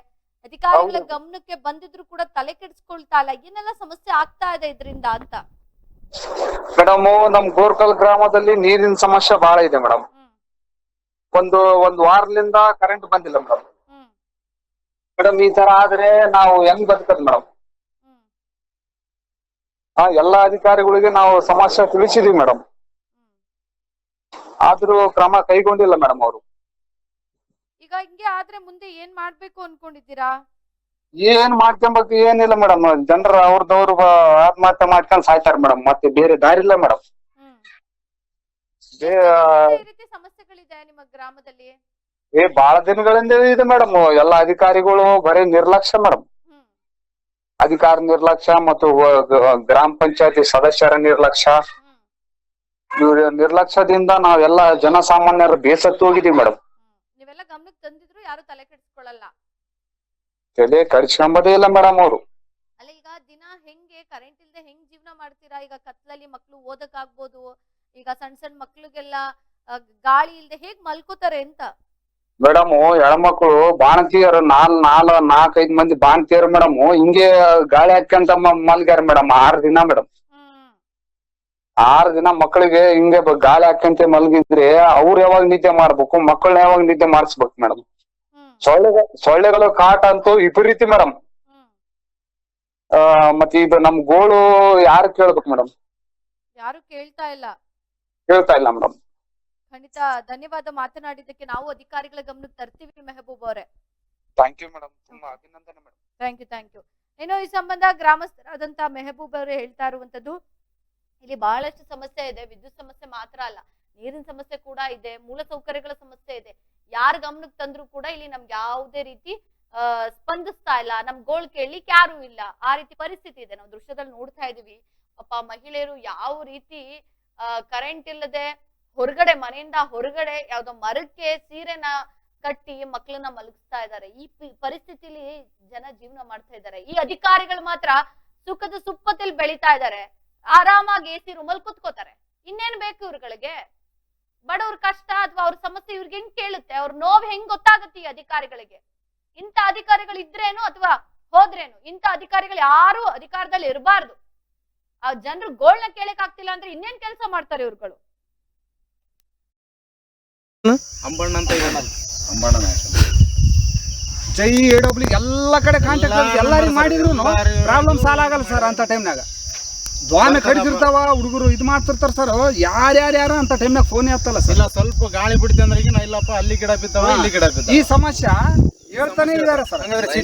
ಅಧಿಕಾರಿಗಳ ಹೌದು. ಗಮನಕ್ಕೆ ಬಂದಿದ್ರು ಕೂಡ ತಲೆ ಕೆಡಿಸ್ಕೊಳ್ತಾ ಇಲ್ಲ. ಏನೆಲ್ಲ ಸಮಸ್ಯೆ ಆಗ್ತಾ ಇದೆ ಇದರಿಂದ ಅಂತ? ಮೇಡಮ್, ನಮ್ ಗೋರ್ಕಲ್ ಗ್ರಾಮದಲ್ಲಿ ನೀರಿನ ಸಮಸ್ಯೆ ಬಹಳ ಇದೆ ಮೇಡಮ್. ಒಂದು, ಒಂದ್ ವಾರದಿಂದ ಕರೆಂಟ್ ಬಂದಿಲ್ಲ ಮೇಡಮ್. ಮೇಡಮ್, ಈ ತರ ಆದ್ರೆ ನಾವು ಹೆಂಗ್ ಬದುಕದ್ ಮೇಡಮ್? ಆ ಎಲ್ಲಾ ಅಧಿಕಾರಿಗಳಿಗೆ ನಾವು ಸಮಸ್ಯೆ ತಿಳಿಸಿದೀವಿ ಮೇಡಮ್. ಆದ್ರೂ ಕ್ರಮ ಕೈಗೊಂಡಿಲ್ಲ ಮೇಡಮ್ ಅವರು. ಈಗ ಹಿಂಗೆ ಆದ್ರೆ ಮುಂದೆ ಏನ್ ಮಾಡ್ಬೇಕು ಅನ್ಕೊಂಡಿದ್ದೀರಾ? ಏನ್ ಮಾಡ್ಕೊಂಬಕ್ ಏನಿಲ್ಲ ಮೇಡಮ್. ಜನರ ಅವ್ರದವ್ರು ಆತ್ಮಹತ್ಯೆ ಮಾಡ್ಕೊಂಡ್ ಸಾಯ್ತಾರ ಮೇಡಮ್. ಮತ್ತೆ ಬೇರೆ ದಾರಿ ಇಲ್ಲ ಮೇಡಮ್. ಹ್ಮ್. ಬೇ ಈ ರೀತಿ ಸಮಸ್ಯೆಗಳಿದೆ ನಿಮ್ಮ ಗ್ರಾಮದಲ್ಲಿ? ಏ ಬಹಳ ದಿನಗಳಿಂದ ಇದೆ ಮೇಡಮ್. ಎಲ್ಲಾ ಅಧಿಕಾರಿಗಳು ಬರೀ ನಿರ್ಲಕ್ಷ್ಯ ಮೇಡಮ್. ಹ್ಮ್. ಅಧಿಕಾರ ನಿರ್ಲಕ್ಷ್ಯ ಮತ್ತು ವ- ಗ- ಗ್ರಾಮ ಪಂಚಾಯತಿ ಸದಸ್ಯರ ನಿರ್ಲಕ್ಷ್ಯ. ಹ್ಮ್. ಇವ್ರ ನಿರ್ಲಕ್ಷ್ಯದಿಂದ ನಾವೆಲ್ಲ ಜನಸಾಮಾನ್ಯರು ಬೇಸತ್ತು ಹೋಗಿದೀವಿ ಮೇಡಮ್. ಹ್ಮ್. ನೀವೆಲ್ಲ ಗಮನಕ್ಕೆ ತಂದಿದ್ರು ಯಾರು ತಲೆ ಕೆಡಿಸ್ಕೊಳ್ಳಲ್ಲ. ತಲೆ ಕಡಿಸ್ಕೊಂಬದೇ ಇಲ್ಲ ಮೇಡಮ್ ಅವರು. ಅಲ್ಲ ಈಗ ದಿನ ಹೆಂಗೆ ಕರೆಂಟ್ ಇಲ್ಲದೆ ಹೆಂಗ್ ಜೀವನ ಮಾಡ್ತೀರಾ? ಈಗ ಕತ್ಲಲ್ಲಿ ಮಕ್ಳು ಓದಕ್ ಆಗ್ಬೋದು ಈಗ ಸಣ್ಣ ಸಣ್ಣ ಮಕ್ಳಿಗೆಲ್ಲ ಗಾಳಿ ಇಲ್ದೆ ಹೇಗ್ ಮಲ್ಕೋತಾರೆ ಅಂತ? ಮೇಡಮ್ ಹೆಣ್ಮಕ್ಳು ಬಾಣತಿಯರು ನಾಲ್ ನಾಲ್ ನಾಲ್ಕೈದ್ ಮಂದಿ ಬಾಣತಿಯರು ಮೇಡಮ್ ಹಿಂಗೆ ಗಾಳಿ ಹಾಕ್ಯಂತ ಮಲ್ಗ್ಯಾರ ಮೇಡಮ್ ಆರ್ ದಿನ ಮೇಡಮ್. ಆರ್ ದಿನ ಮಕ್ಕಳಿಗೆ ಹಿಂಗೆ ಗಾಳಿ ಹಾಕ್ಯಂತ ಮಲಗಿದ್ರೆ ಅವ್ರು ಯಾವಾಗ ನಿದ್ದೆ ಮಾಡ್ಬೇಕು ಮಕ್ಕಳನ್ನ ಯಾವಾಗ ನಿದ್ದೆ ಮಾಡಿಸ್ಬೇಕು ಮೇಡಮ್? ಸೊಳ್ಳೆ ಸೊಳ್ಳೆಗಳು ಕಾಟ ಅಂತೂ ವಿಪರೀತಿ ಮೇಡಮ್. ಮತ್ತೆ ಇದು ನಮ್ ಗೋಳು ಯಾರು ಕೇಳ್ಬೇಕು ಮೇಡಮ್? ಯಾರು ಕೇಳ್ತಾ ಇಲ್ಲ. ಕೇಳ್ತಾ ಇಲ್ಲ ಮೇಡಮ್. ಖಂಡಿತ ಧನ್ಯವಾದ ಮಾತನಾಡಿದ್ದಕ್ಕೆ ನಾವು ಅಧಿಕಾರಿಗಳ ಗಮನಕ್ಕೆ ತರ್ತೀವಿ ಮೆಹಬೂಬ್ ಅವರೇ. Thank you madam. ತುಂಬಾ ಅಭಿನಂದನೆ madam. Thank you thank you. ಏನೋ ಈ ಸಂಬಂಧ ಗ್ರಾಮಸ್ಥರಾದಂತ ಮೆಹಬೂಬ್ ಅವರು ಹೇಳ್ತಾ ಇರುವಂತದ್ದು ಇಲ್ಲಿ ಬಹಳಷ್ಟು ಸಮಸ್ಯೆ ಇದೆ. ವಿದ್ಯುತ್ ಸಮಸ್ಯೆ ಮಾತ್ರ ಅಲ್ಲ ನೀರಿನ ಸಮಸ್ಯೆ ಕೂಡ ಇದೆ ಮೂಲ ಸೌಕರ್ಯಗಳ ಸಮಸ್ಯೆ ಇದೆ. ಯಾರ ಗಮನಕ್ಕೆ ತಂದ್ರು ಕೂಡ ಇಲ್ಲಿ ನಮ್ಗೆ ಯಾವುದೇ ರೀತಿ ಸ್ಪಂದಿಸ್ತಾ ಇಲ್ಲ. ನಮ್ ಗೋಳ್ ಕೇಳಲಿಕ್ಕೆ ಯಾರು ಇಲ್ಲ. ಆ ರೀತಿ ಪರಿಸ್ಥಿತಿ ಇದೆ. ನಾವು ದೃಶ್ಯದಲ್ಲಿ ನೋಡ್ತಾ ಇದೀವಿ ಪಾಪ ಮಹಿಳೆಯರು ಯಾವ ರೀತಿ ಕರೆಂಟ್ ಇಲ್ಲದೆ ಹೊರಗಡೆ, ಮನೆಯಿಂದ ಹೊರಗಡೆ ಯಾವ್ದೋ ಮರಕ್ಕೆ ಸೀರೆನ ಕಟ್ಟಿ ಮಕ್ಕಳನ್ನ ಮಲಗಿಸ್ತಾ ಇದ್ದಾರೆ. ಈ ಪರಿಸ್ಥಿತಿಲಿ ಜನ ಜೀವನ ಮಾಡ್ತಾ ಇದ್ದಾರೆ. ಈ ಅಧಿಕಾರಿಗಳು ಮಾತ್ರ ಸುಖದ ಸುಪ್ಪತ್ತಲ್ಲಿ ಬೆಳಿತಾ ಇದ್ದಾರೆ. ಆರಾಮಾಗಿ ಎ ಸಿ ರೂಮಲ್ಲಿ ಕುತ್ಕೋತಾರೆ. ಇನ್ನೇನ್ ಬೇಕು ಇವ್ರುಗಳಿಗೆ? ಬಡವ್ರ ಕಷ್ಟ ಅಥವಾ ಅವ್ರ ಸಮಸ್ಯೆ ಇವ್ರಿಗೆ ಹೆಂಗ್ ಕೇಳುತ್ತೆ? ಅವ್ರ ನೋವ್ ಹೆಂಗ್ ಗೊತ್ತಾಗುತ್ತೆ ಈ ಅಧಿಕಾರಿಗಳಿಗೆ? ಇಂಥ ಅಧಿಕಾರಿಗಳು ಇದ್ರೇನು ಅಥವಾ ಹೋದ್ರೇನು? ಇಂಥ ಅಧಿಕಾರಿಗಳು ಯಾರು ಅಧಿಕಾರದಲ್ಲಿ ಇರಬಾರ್ದು. ಆ ಜನರು ಗೋಳ್ನ ಕೇಳಕ್ ಆಗ್ತಿಲ್ಲ ಅಂದ್ರೆ ಇನ್ನೇನ್ ಕೆಲಸ ಮಾಡ್ತಾರೆ ಇವ್ರುಗಳು? ಅಂಬಣ್ಣ ಅಂತ ಇದ್ದಾನೆ. ಅಂಬಣ್ಣ ನಾಯಕ. ಜೈ ಎ ಎಲ್ಲ ಕಡೆ ಕಾಂಟ್ಯಾಕ್ಟ್ ಎಲ್ಲರಿಗೂ ಮಾಡಿದ್ರು. ಪ್ರಾಬ್ಲಮ್ ಸಾಲ ಆಗಲ್ಲ ಸರ್ ಅಂತ ಟೈಮ್ನಾಗ ದ್ವಾಮೆ ಕಡಿದಿರ್ತಾವ ಹುಡುಗರು ಇದು ಮಾಡ್ತಿರ್ತಾರ ಸರ್ ಯಾರ್ಯಾರು ಯಾರು ಅಂತ ಟೈಮ್ನಾಗ ಫೋನ್ ಎತ್ತಲ್ಲ ಸರ್ ಇಲ್ಲ ಸ್ವಲ್ಪ ಗಾಳಿ ಬಿಡ್ತಿ ಅಂದ್ರೆ ಈಗ ನಾ ಇಲ್ಲಪ್ಪ ಅಲ್ಲಿ ಗಿಡ ಬಿದ್ದಾವ ಇಲ್ಲಿ ಗಿಡ ಬಿದ್ದಾವ. ಈ ಸಮಸ್ಯೆ ಹೇಳ್ತಾನೆ ಇದಾರ ಸರ್ ಹಂಗಂದ್ರೆ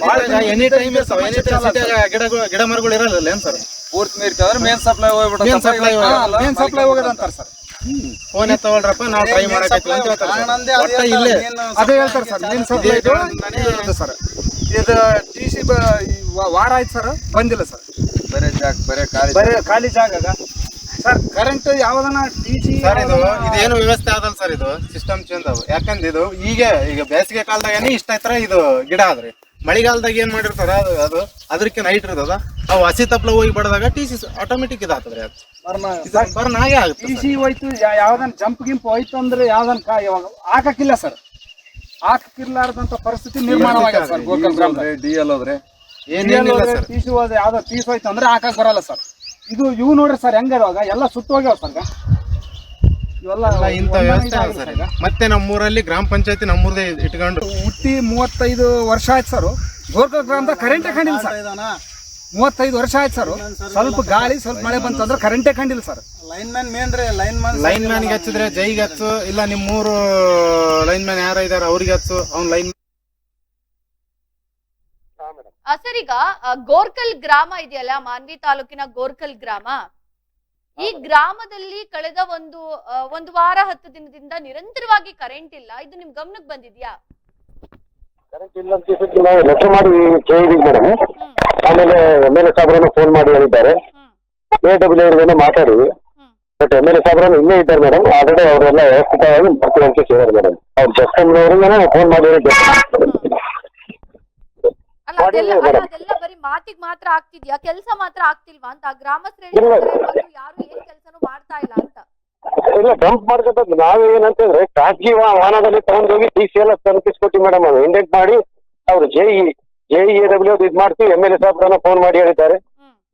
ಎನಿ ಟೈಮ್ ಇರ್ತಾವ ಎನಿ ಟೈಮ್ ಗಿಡಗಳು ಗಿಡ ಮರಗಳು ಇರಲ್ಲ ಏನ್ ಸರ್ ಪೂರ್ತಿ ನೀರ್ ಅಂದ್ರೆ ಮೇನ್ ಸಪ್ಲೈ ಹೋಗ್ಬಿಟ್ಟು ಮೇನ್ ಸಪ್ಲೈ. ಮೇನ್ ಸಪ್ಲೈ ಹೋಗೋದಂತಾರ ಸರ್ ಫೋನ್ ಎತ್ತವಲ್ರಪ್ಪ ನಾವು ಟ್ರೈ ಮಾಡಕತ್ತಿಲ್ಲ ಅಂತ ಹೇಳ್ತಾರೆ ಇಲ್ಲೇ. ಅದೇ ಹೇಳ್ತಾರೆ ಸರ್ ಮೇನ್ ಸಪ್ಲೈ ಇದು ಸರ್ ಇದು ಟಿ ಸಿ ವಾರ ಆಯ್ತು ಸರ್ ಬಂದಿಲ್ಲ ಸರ್ ಬರೇ ಜಾಗ ಬರೇ ಖಾಲಿ ಬರೀ ಖಾಲಿ ಜಾಗ ಸರ್ ಕರೆಂಟ್ ಯಾವ್ದನ ಟಿ ಸಿ ಸರ್ ಇದು ಇದೇನು ವ್ಯವಸ್ಥೆ ಆದಲ್ಲ ಸರ್ ಇದು? ಸಿಸ್ಟಮ್ ಚೇಂಜ್ ಅವ. ಯಾಕಂದ್ರೆ ಇದು ಈಗ ಈಗ ಬೇಸಿಗೆ ಕಾಲದಾಗೇನೆ ಇಷ್ಟ ಐತ್ರ ಇದು ಗಿಡ ಆದ್ರೆ. ಮಳೆಗಾಲದಾಗ ಏನ್ ಮಾಡಿರ್ತಾರ ಅದು ಅದು ಅದಕ್ಕೆ ನೈಟ್ ಇರ್ತದ. ಅವು ಹಸಿ ತಪ್ಪಲ ಹೋಗಿ ಬಡದಾಗ ಟಿ ಸಿ ಆಟೋಮೆಟಿಕ್ ಇದಾಗ್ತದ್ರಿ ಅದು. ಬರ್ನ್ ಹಾಗೆ ಆಗುತ್ತೆ ಟಿ ಸಿ ಹೋಯ್ತು ಯಾವ್ದನ್ ಜಂಪ್ ಗಿಂಪ್ ಹೋಯ್ತು ಅಂದ್ರೆ ಯಾವ್ದನ್ ಕಾ ಇವಾಗ ಹಾಕಕ್ಕಿಲ್ಲ ಸರ್. ಹಾಕಕ್ಕಿರ್ಲಾರ್ದಂತ ಪರಿಸ್ಥಿತಿ ನಿರ್ಮಾಣವಾಗಿದೆ ಸರ್ ಗೋಕಲ್ ಗ್ರಾಮದಲ್ಲಿ. ಡಿ ಎಲ್ ಹೋದ್ರೆ ಏನೇನಿಲ್ಲ ಸರ್. ಹೋದ ಯಾವ್ದೋ ಹೋಯ್ತು ಅಂದ್ರೆ ಹಾಕಕ್ ಬರಲ್ಲ ಸರ್. ಇದು ಇವು ನೋಡ್ರಿ ಸರ್ ಹೆಂಗ ಇವಾಗ ಎಲ್ಲ ಸುತ್ತೋಗ್ಯಾವ ಸರ್ ಇವೆಲ್ಲ ಇಂಥ ವ್ಯವಸ್ಥೆ ಆಗಿದೆ ಸರ್ ಈಗ. ಮತ್ತೆ ನಮ್ಮೂರಲ್ಲಿ ಗ್ರಾಮ ಪಂಚಾಯತಿ ನಮ್ಮೂರದೇ ಇಟ್ಕೊಂಡು. ಹುಟ್ಟಿ ಮೂವತ್ತೈದು ವರ್ಷ ಆಯ್ತು ಸರ್. ಗೋರ್ಕಲ್ ಗ್ರಾಮದ ಕರೆಂಟ್ ಹಾಕೊಂಡಿಲ್ಲ ಸರ್. ಮೂವತ್ತೈದು ವರ್ಷ ಆಯ್ತು ಸರ್. ಸ್ವಲ್ಪ ಗಾಳಿ ಸ್ವಲ್ಪ ಮಳೆ ಬಂತಂದ್ರೆ ಕರೆಂಟ್ ಕಂಡಿಲ್ಲ ಸರ್. ಲೈನ್ ಮ್ಯಾನ್ ಮೇನ್ ರೀ ಲೈನ್ ಮ್ಯಾನ್ ಲೈನ್ ಮ್ಯಾನ್ಗೆ ಹಚ್ಚಿದ್ರೆ ಜೈಗೆ ಹಚ್ಚು ಇಲ್ಲ ನಿಮ್ಮ ಮೂರು ಲೈನ್ ಮ್ಯಾನ್ ಯಾರ ಇದಾರೆ ಅವ್ರಿಗೆ ಹಚ್ಚು ಅವ್ನ ಲೈನ್ ಸರ್ ಈಗ ಗೋರ್ಕಲ್ ಗ್ರಾಮ ಇದೆಯಲ್ಲ ಮಾನ್ವಿ ತಾಲೂಕಿನ ಗೋರ್ಕಲ್ ಗ್ರಾಮ. ಈ ಗ್ರಾಮದಲ್ಲಿ ಕಳೆದ ಒಂದು ಒಂದು ವಾರ ಹತ್ತು ದಿನದಿಂದ ನಿರಂತರವಾಗಿ ಕರೆಂಟ್ ಇಲ್ಲ. ಇದು ನಿಮ್ ಗಮನಕ್ಕೆ ಬಂದಿದ್ಯಾ? ಕರೆಂಟ್ ಇಲ್ಲ ಅಂತ ಹೇಳ್ಬಿಟ್ಟು ನಾವು ಲೆಟರ್ ಮಾಡಿ ಕೇಳಿದ್ವಿ ಮೇಡಮ್ ಆಮೇಲೆ ಎಂ ಎಲ್ ಎ ಸಾಬ್ರನ್ನು ಫೋನ್ ಮಾಡಿ ಹೇಳಿದ್ದಾರೆ. ಎ ಡಬ್ಲ್ಯೂ ಅವ್ರಿಗೇನೋ ಮಾತಾಡಿ hmm. But M L A ಸಾಬ್ರನ್ನು ಇಲ್ಲೇ ಇದ್ದಾರೆ ಮೇಡಮ್ ಆಲ್ರೆಡಿ ಅವರೆಲ್ಲ ವ್ಯವಸ್ಥಿತವಾಗಿ ಬರ್ತೀವಿ ಅಂತ ಹೇಳಿದ್ದಾರೆ ಮೇಡಮ್ ಅವ್ರು ಜಸ್ಟಮ್ನವ್ರಿಗೇನೋ ಫೋನ್ ಮಾಡಿ ಹೇಳಿದ್ದೆ ಅಲ್ಲ ಅದೆಲ್ಲ ಅಲ್ಲ, ಅದೆಲ್ಲ ಬರೀ ಮಾತಿಗೆ ಮಾತ್ರ ಆಗ್ತಿದ್ಯಾ ಕೆಲಸ ಮಾತ್ರ ಆಗ್ತಿಲ್ವಾ ಅಂತ? ಗ್ರಾಮಸ್ಥರು ಯಾರು ಏನ್ ಕೆಲಸನೂ ಮಾಡ್ತಾ ಇಲ್ಲ ಅಂತ. ಇಲ್ಲ ಡಂಪ್ ಮಾಡ್ಕೊತದ್ದು ನಾವೇ ಏನಂತಂದ್ರೆ ಖಾಸಗಿ ವಾಹನದಲ್ಲಿ ತಗೊಂಡೋಗಿ ಟಿ ಸಿ ಎಲ್ಲ ತಲುಪಿಸ್ಕೊಟ್ಟಿ ಮೇಡಮ್ ಅದು ಇಂಡೆಂಟ್ ಮಾಡಿ ಅವ್ರು J E J E W ಇದು ಮಾಡ್ತೀವಿ ಎಂ ಎಲ್ ಎ ಸಾಹೇಬ್ರನ್ನ ಫೋನ್ ಮಾಡಿ ಹೇಳಿದ್ದಾರೆ.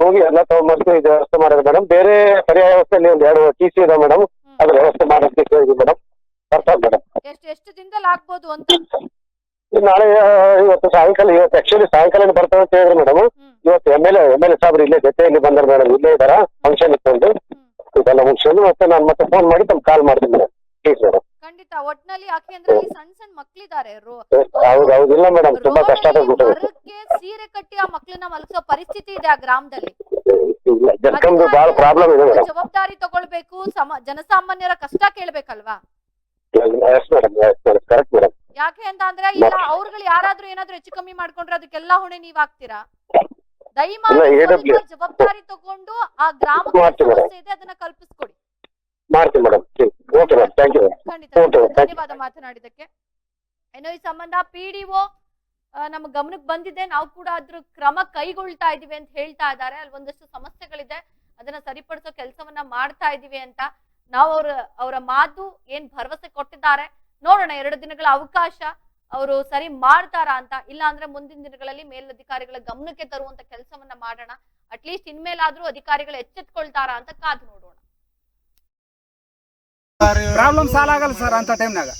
ಹೋಗಿ ಎಲ್ಲ ತಗೊಂಡ್ಬರ್ತೀವಿ ಇದು ವ್ಯವಸ್ಥೆ ಮಾಡೋದು ಮೇಡಮ್ ಬೇರೆ ಪರ್ಯಾಯ ವ್ಯವಸ್ಥೆಯಲ್ಲಿ ಒಂದು ಎರಡು ಟಿ ಸಿ ಇದೆ ಮೇಡಮ್ ಅದ್ರ ವ್ಯವಸ್ಥೆ ಮಾಡೋದಕ್ಕೆ ಮೇಡಮ್ ಬರ್ತಾರೆ ಮೇಡಮ್ ಎಷ್ಟು ಎಷ್ಟು ದಿನದಲ್ಲಿ ಆಗ್ಬೋದು ಅಂತ? ನಾಳೆ ಇವತ್ತು ಸಾಯಂಕಾಲ ಇವತ್ತು ಆಕ್ಚುಲಿ ಸಾಯಂಕಾಲ ಬರ್ತಾರೆ ಅಂತ ಹೇಳಿದ್ರು ಮೇಡಮ್ ಇವತ್ತು M L A M L A ಸಾಹೇಬ್ರು ಇಲ್ಲೇ ಜೊತೆಯಲ್ಲಿ ಬಂದರು ಮೇಡಮ್ ಇಲ್ಲೇ ಇದಾರ ಫಂಕ್ಷನ್ ಇಟ್ಕೊಂಡು ಇದೆಲ್ಲ ಮುಗಿಸ್ಕೊಂಡು ಮತ್ತೆ ನಾನು ಮತ್ತೆ ಫೋನ್ ಮಾಡಿ ತಮ್ಗೆ ಕಾಲ್ ಮಾಡ್ತೀನಿ ಮೇಡಮ್ ಪ್ಲೀಸ್ ಮೇಡಮ್ ಖಂಡಿತ ಒಟ್ನಲ್ಲಿ ಯಾಕೆ ಅಂದ್ರೆ ಇಲ್ಲಿ ಸಣ್ಣ ಸಣ್ಣ ಮಕ್ಳಿದ್ದಾರೆ ಹೌದು ಹೌದು. ಇಲ್ಲ ಮೇಡಮ್ ತುಂಬಾ ಕಷ್ಟ ಆಗ್ಬಿಟ್ಟಿದೆ ಮರಕ್ಕೆ ಸೀರೆ ಕಟ್ಟಿ ಆ ಮಕ್ಳನ್ನ ಮಲಗಿಸೋ ಪರಿಸ್ಥಿತಿ ಇದೆ ಆ ಗ್ರಾಮದಲ್ಲಿ. ಜರ್ಕಮ್ದು ಬಹಳ ಪ್ರಾಬ್ಲಮ್ ಇದೆ ಮೇಡಮ್ ಜವಾಬ್ದಾರಿ ತಗೊಳ್ಬೇಕು ಸಮ ಜನಸಾಮಾನ್ಯರ ಕಷ್ಟ ಕೇಳ್ಬೇಕಲ್ವಾ? Yes madam yes madam correct madam ಯಾಕೆ ಅಂತ ಅಂದ್ರೆ ಇಲ್ಲ ಅವ್ರುಗಳು ಯಾರಾದ್ರೂ ಏನಾದ್ರು ಹೆಚ್ಚು ಕಮ್ಮಿ ಮಾಡ್ಕೊಂಡ್ರೆ ಅದಕ್ಕೆಲ್ಲ ಹೊಣೆ ನೀವ್ ಹಾಕ್ತೀರಾ ದಯಮಾಡಿ. ಜವಾಬ್ದಾರಿ ತಗೊಂಡು ಆ ಗ್ರಾಮ ಸಮಸ್ಯೆ ಇದೆ ಅದನ್ನ ಕಲ್ಪಿಸ್ಕೊಡಿ. ಮಾಡ್ತೀನಿ madam. Okay madam. Thank you ಖಂಡಿತ. Okay, thank you. ಧನ್ಯವಾದ ಮಾತನಾಡಿದಕ್ಕೆ ಏನೋ ಈ ಸಂಬಂಧ ಪಿಡಿಒ ನಮ್ಮ ಗಮನಕ್ಕೆ ಬಂದಿದೆ. ನಾವು ಕೂಡ ಅದ್ರ ಕ್ರಮ ಕೈಗೊಳ್ತಾ ಇದೀವಿ ಅಂತ ಹೇಳ್ತಾ ಇದ್ದಾರೆ. ಅಲ್ಲಿ ಒಂದಷ್ಟು ಸಮಸ್ಯೆಗಳಿದೆ. ಅದನ್ನ ಸರಿಪಡಿಸೋ ಕೆಲಸವನ್ನ ಮಾಡ್ತಾ ಇದೀವಿ ಅಂತ ನಾವು ಅವ್ರ ಅವರ ಮಾತು ಏನ್ ಭರವಸೆ ಕೊಟ್ಟಿದ್ದಾರೆ. ನೋಡೋಣ, ಎರಡು ದಿನಗಳ ಅವಕಾಶ ಅವರು ಸರಿ ಮಾಡ್ತಾರಾ ಅಂತ. ಇಲ್ಲ ಅಂದ್ರೆ ಮುಂದಿನ ದಿನಗಳಲ್ಲಿ ಮೇಲಧಿಕಾರಿಗಳ ಗಮನಕ್ಕೆ ತರುವಂತ ಕೆಲಸವನ್ನ ಮಾಡೋಣ. ಅಟ್ಲೀಸ್ಟ್ ಇನ್ಮೇಲಾದ್ರೂ ಅಧಿಕಾರಿಗಳು ಎಚ್ಚೆತ್ಕೊಳ್ತಾರಾ ಅಂತ ಕಾದು ನೋಡೋಣ. ಪ್ರಾಬ್ಲಮ್ ಸಾಲ ಸರ್ ಅಂತ ಟೈಮ್ನಾಗ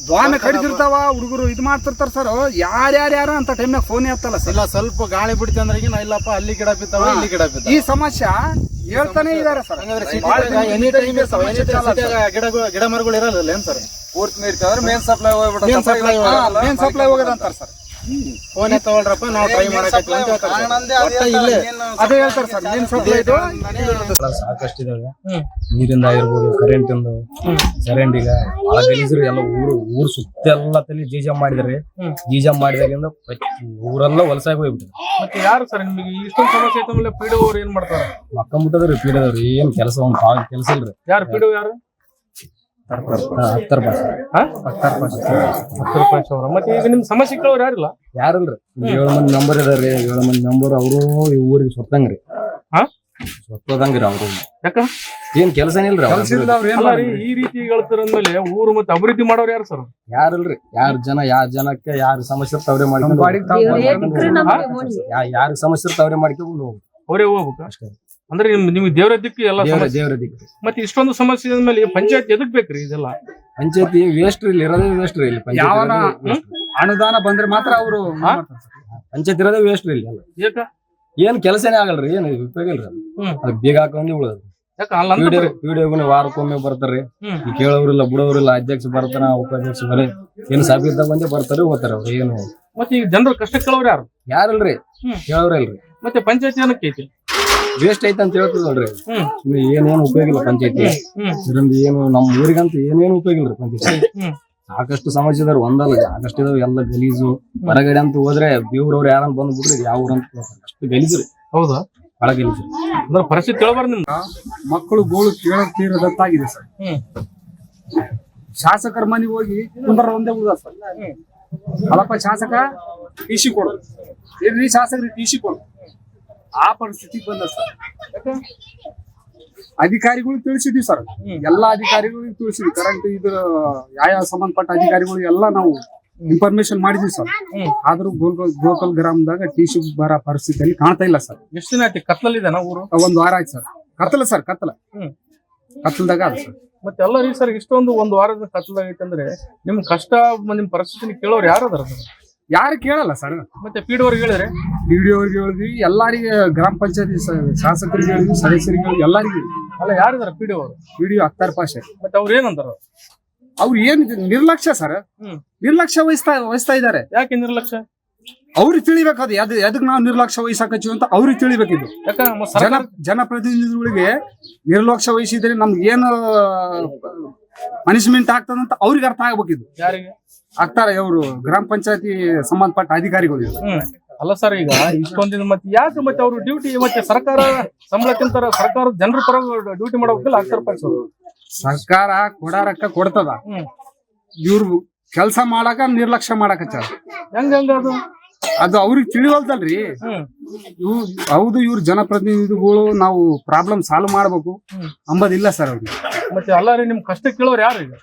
ದ್ವಾಮೆ ಕಡಿದಿರ್ತಾವ ಹುಡುಗರು ಇದು ಮಾಡ್ತಿರ್ತಾರ ಸರ್ ಯಾರ್ಯಾರ್ಯಾರ ಅಂತ ಟೈಮ್ನಾಗ ಫೋನ್ ಎತ್ತಲ್ಲ ಸರ್ ಇಲ್ಲ ಸ್ವಲ್ಪ ಗಾಳಿ ಬಿಡ್ತಿ ಅಂದ್ರೆ ನಾ ಇಲ್ಲಪ್ಪ ಅಲ್ಲಿ ಗಿಡ ಬಿತ್ತವ ಇಲ್ಲಿ ಗಿಡ ಬಿತ್ತ ಈ ಸಮಸ್ಯೆ ಹೇಳ್ತಾನೆ ಇದಾರೆ sir any time any time ಗಿಡ ಗಿಡ ಮರಗಳು ಇರಲ್ಲ ಏನ್ ಸರ್ ಪೂರ್ತಿ ಅಂದ್ರೆ ಮೇನ್ ಸಪ್ಲೈ ಹೋಗ್ಬಿಟ್ಟು ಮೇನ್ ಸಪ್ಲೈ ಹೋಗೋದಂತಾರ ಸರ್ ಫೋನ್ ತಗೊಳ್ರಪ್ಪ ನಾವು ಟ್ರೈ ಮಾಡಕ್ಕೆ ಅಂತ ಹೇಳ್ತಾರೆ ಕಾರಣ ಸರ್. ಅಂದೇ ಅದೇ ಹೇಳ್ತಾರೆ, ಇಲ್ಲೇ ಅದೇ ಹೇಳ್ತಾರೆ ಸರ್ ಮೇನ್ ಸಪ್ಲೈ ಇದು ಸಾಕಷ್ಟು ಇದಾವೆ ನೀರಿಂದ ಆಗಿರ್ಬೋದು ಕರೆಂಟ್ ಇಂದ ಕರೆಂಟ್ ಈಗ ಭಾಳ ಗಲೀಜ್ರಿ ಎಲ್ಲ ಊರು ಊರು ಸುತ್ತ ಎಲ್ಲ ತಲೆ ಜೀಜಮ್ ಮಾಡಿದ್ರಿ ಜೀಜಮ್ ಮಾಡಿದಾಗಿಂದ ಪ್ರತಿ ಊರೆಲ್ಲ ವಲಸಾಗಿ ಹೋಗ್ಬಿಟ್ಟು ಮತ್ತೆ ಯಾರು ಸರ್ ನಿಮಗೆ ಇಷ್ಟೊಂದು ಸಮಸ್ಯೆ ಐತೆ ಪೀಡವ್ರು ಪಿ ಅವ್ರು ಏನ್ ಮಾಡ್ತಾರೆ? ಮಕ್ಕಂಬಿಟ್ಟದ್ರಿ ಪೀಡದವ್ರಿ ಏನ್ ಕೆಲಸ ಒಂದು ಕಾಲ್ ಕೆಲಸ ಇಲ್ರಿ. ಯಾರು ಪೀಡವ್ ಯಾರು? ಮತ್ತೆ ಈಗ ನಿಮ್ ಸಮಸ್ಯೆ ಕೇಳೋರು ಯಾರಿಲ್ಲ? ಯಾರಿಲ್ರಿ? ಏಳು ಮಂದಿ ನಂಬರ್ ಏಳು ಮಂದಿ ನಂಬರ್ ಅವರು ಈ ಊರಿಗೆ ಸೊತ್ತಂಗ್ರಿ. ಹಾ? ಸೊತ್ತದಂಗ್ರಿ ಅವ್ರು. ಯಾಕ? ಏನ್ ಅವ್ರು. ಅವ್ರು ಅಲ್ಲ ರೀ ಮಾಡಿದ್ರು? ಈ ರೀತಿ ಹೇಳ್ತಾರಂದ್ಮೇಲೆ ಊರು ಮತ್ತೆ ಅಭಿವೃದ್ಧಿ ಮಾಡೋರು ಯಾರು ಸರ್? ಯಾರಲ್ರಿ? ಯಾರ ಜನ ಯಾರ ಜನಕ್ಕೆ ಯಾರ ಸಮಸ್ಯೆ ಇರ್ತಾವ್ರೆ ಮಾಡಿ ಮಾಡ್ಕೊಂಡು ಯಾ- ಯಾರ ಸಮಸ್ಯೆ ಇರ್ತಾವ್ರೆ ಮಾಡ್ಕೊಂಡು ಹೋಗ್ಬೇಕು. ಅವರೇ ಹೋಗ್ಬೇಕು. ಅಷ್ಟೇ ಅಂದ್ರೆ ನಿಮ್ ನಿಮ್ಗೆ ದೇವರ ದಿಕ್ಕು ಎಲ್ಲ ದೇವರ ಸಮಸ್ಯೆ. ದೇವ್ರ ದಿಕ್ಕು. ಮತ್ತೆ ಇಷ್ಟೊಂದು ಸಮಸ್ಯೆ ಮೇಲೆ ಪಂಚಾಯತ್ ಎದಕ್ ಬೇಕ್ರಿ ಇದೆಲ್ಲ? ಪಂಚಾಯತಿ ವೇಸ್ಟ್ ಇಲ್ಲಿ ಇರೋದೇ ವೇಸ್ಟ್ ರೀ ಇಲ್ಲಿ. ಯಾವನ ಅನುದಾನ ಬಂದ್ರೆ ಮಾತ್ರ ಅವರು ಪಂಚಾಯತ್ ಇರೋದೇ ವೇಸ್ಟ್ ಇಲ್ಲ ಯಾಕ ಏನ್ ಕೆಲಸನೇ ಆಗಲ್ರಿ ಏನ್ ಉಪಯೋಗ ಇಲ್ರಿ ಅದು. ಹ್ಮ್. ಬೇಗ ಹಾಕೊಂಡಿ ಉಳೋದು. ಯಾಕ ಅಲ್ಲ ಅಂತ ವಾರಕ್ಕೊಮ್ಮೆ ಹ್ಮ್. ಈ ಕೇಳೋರಿಲ್ಲ ಬಿಡೋರಿಲ್ಲ ಅಧ್ಯಕ್ಷ ಬರ್ತಾನ ಉಪಾಧ್ಯಕ್ಷ ಬರ ಏನು ಸಾಬಿದ್ದಾಗ ಬಂದೇ ಬರ್ತಾರೆ ಹೋಗ್ತಾರ ಅವ್ರು ಏನು. ಮತ್ತೆ ಈಗ ಜನರು ಕಷ್ಟ ಕೇಳೋರು ಯಾರು? ಯಾರಿಲ್ರಿ? ಹ್ಮ್. ಕೇಳೋರಿಲ್ರಿ ಮತ್ತೆ ಪಂಚಾಯತ್ ಏನಕ್ಕೆ ಐತಿ? ವೇಸ್ಟ್ ಐತೆ ಅಂತ ಹೇಳ್ತದಲ್ರಿ ನೋಡ್ರಿ. ಏನೇನು ಉಪಯೋಗ ಇಲ್ಲ ಪಂಚಾಯತಿ ಇದ್ರಿಂದ ಏನು ನಮ್ಮ ಊರಿಗಂತ ಏನೇನು ಉಪಯೋಗ ಇಲ್ಲ ಪಂಚಾಯತಿ ಸಾಕಷ್ಟು ಸಮಸ್ಯೆ ಇದಾರೆ ಒಂದಲ್ಲ ಸಾಕಷ್ಟು ಇದಾವೆ ಎಲ್ಲ ಗಲೀಜು. ಹೊರಗಡೆ ಅಂತ ಹೋದ್ರೆ ದೇವ್ರವ್ರು ಯಾರನ್ನ ಬಂದು ಬಿಟ್ರೆ ಯಾವ ಊರಂತ. ಅಷ್ಟು ಗಲೀಜು ರೀ. ಹೌದಾ? ಬಹಳ ಗಲೀಜು ಅಂದ್ರೆ ಪರಿಸ್ಥಿತಿ ಕೇಳಬಾರ್ದು ನಿಮ್ಗೆ. ಮಕ್ಕಳು ಗೋಳು ಕೇಳಕ್ ತೀರದಂತಾಗಿದೆ ಸರ್. ಶಾಸಕರ ಮನೆಗೆ ಹೋಗಿ ಕುಂದ್ರ ಒಂದೇ ಉಳ್ದ ಸರ್. ಅಲ್ಲಪ್ಪ ಶಾಸಕ ಟಿ ಸಿ ಕೊಡು. ಏನ್ರಿ ಶಾಸಕರಿಗೆ ಟಿ ಸಿ ಕೊಡು. ಆ ಪರಿಸ್ಥಿತಿ ಬಂದ ಸರ್. ಅಧಿಕಾರಿಗಳು ತಿಳಿಸಿದ್ವಿ ಸರ್. ಎಲ್ಲಾ ಅಧಿಕಾರಿಗಳು ತಿಳಿಸಿದ್ವಿ. ಕರೆಂಟ್ ಇದು ಯಾವ ಸಂಬಂಧಪಟ್ಟ ಅಧಿಕಾರಿಗಳು ಎಲ್ಲ ನಾವು ಇನ್ಫಾರ್ಮೇಶನ್ ಮಾಡಿದ್ವಿ ಸರ್. ಆದ್ರೂ ಗೋಲ್ ಗೋಕಲ್ ಗ್ರಾಮದಾಗ ಟಿ ಸಿ ಬರೋ ಪರಿಸ್ಥಿತಿಯಲ್ಲಿ ಕಾಣ್ತಾ ಇಲ್ಲ ಸರ್. ಎಷ್ಟು ದಿನ ಆಯ್ತು? ಕತ್ಲಲ್ಲಿದ್ದಾನ ಊರು? ಒಂದ್ ವಾರ ಆಯ್ತು ಸರ್. ಕತ್ತಲ ಸರ್ ಕತ್ತಲ. ಕತ್ತಲದಾಗ ಅದ ಸರ್. ಮತ್ತೆ ಎಲ್ಲ ರೀ ಸರ್ ಇಷ್ಟೊಂದು ಒಂದು ವಾರದ ಕತ್ತಲಾಗೈತೆ ಅಂದ್ರೆ ನಿಮ್ ಕಷ್ಟ ನಿಮ್ ಪರಿಸ್ಥಿತಿ ಕೇಳೋರು ಯಾರು ಅದಾರ ಸರ್? ಯಾರು ಕೇಳಲ್ಲ ಸರ್? ಮತ್ತೆ ಪೀಡೋರ್ಗೆ ಹೇಳಿದ್ರೆ? ಅವ್ರಿಗೆ ಹೇಳಿದ್ವಿ ಎಲ್ಲರಿಗೆ ಗ್ರಾಮ ಪಂಚಾಯತಿ ಶಾಸಕರಿಗೆ ಹೇಳಿದ್ವಿ ಸದಸ್ಯರಿಗೆ ಹೇಳಿದ್ವಿ ಎಲ್ಲರಿಗೆ ಅಲ್ಲ ಯಾರಿದಾರ ಪಿ ಅವರು ವಿಡಿಯೋ ಅಕ್ತಾರ್ ಪಾಷೆ. ಮತ್ತೆ ಅವ್ರು ಏನಂತಾರ? ಅವ್ರು ಏನ್ ನಿರ್ಲಕ್ಷ್ಯ ಸರ್? ಹ್ಮ್. ನಿರ್ಲಕ್ಷ್ಯ ವಹಿಸ್ತಾ ವಹಿಸ್ತಾ ಇದ್ದಾರೆ. ಯಾಕೆ ನಿರ್ಲಕ್ಷ್ಯ? ಅವ್ರಿಗೆ ತಿಳಿಬೇಕು ಅದು ಎದ್ ಎದಕ್ ನಾವು ನಿರ್ಲಕ್ಷ್ಯ ವಹಿಸಾಕತ್ತೀವಿ ಅಂತ ಅವ್ರಿಗೆ ತಿಳಿಬೇಕಿದ್ದು ಯಾಕ ನಮ್ಮ ಜನ ಸರ್ಕಾರ ಜನಪ್ರತಿನಿಧಿಗಳಿಗೆ ನಿರ್ಲಕ್ಷ್ಯ ವಹಿಸಿದ್ರೆ ನಮ್ಗೆ ಏನು ಪನಿಷ್ಮೆಂಟ್ ಆಗ್ತದಂತ ಅವ್ರಿಗೆ ಅರ್ಥ ಆಗ್ಬೇಕಿದ್ರು ಯಾರಿಗೆ? ಆಗ್ತಾರೆ ಇವರು. ಗ್ರಾಮ ಪಂಚಾಯತಿ ಸಂಬಂಧಪಟ್ಟ ಅಧಿಕಾರಿಗಳು ಅಲ್ಲ ಸರ್ ಈಗ ಇಷ್ಟೊಂದಿನ ಮತ್ತೆ ಯಾಕೆ ಮತ್ತೆ ಅವರು ಡ್ಯೂಟಿ ಮತ್ತೆ ಸರ್ಕಾರ ಸಂಬಳ ತಿಂತಾರ? ಸರ್ಕಾರ ಜನರ ಪರ ಡ್ಯೂಟಿ ಮಾಡ್ಬೇಕಲ್ಲ? ಆಗ್ತಾರ ಸರ್ಕಾರ ಕೊಡಾರಕ್ಕ ಕೊಡ್ತದ. ಇವ್ರ ಇವ್ರು ಕೆಲಸ ಮಾಡಾಕ ನಿರ್ಲಕ್ಷ್ಯ ಮಾಡಾಕ ಹೆಂಗ ಹೆಂಗ ಅದು? ಅದು ಅವ್ರಿಗೆ ತಿಳಿವಲ್ದಲ್ರಿ. ಹ್ಮ್. ಇವ್ ಹೌದು ಇವ್ರ ಜನಪ್ರತಿನಿಧಿಗಳು ನಾವು ಪ್ರಾಬ್ಲಮ್ ಸಾಲ್ವ್ ಮಾಡ್ಬೇಕು. ಅಂಬದಿಲ್ಲ ಸರ್ ಅವ್ರಿಗೆ. ಮತ್ತೆ ಅಲ್ಲ ರೀ ನಿಮ್ ಕಷ್ಟ ಕೇಳೋರು ಯಾರು ಈಗ?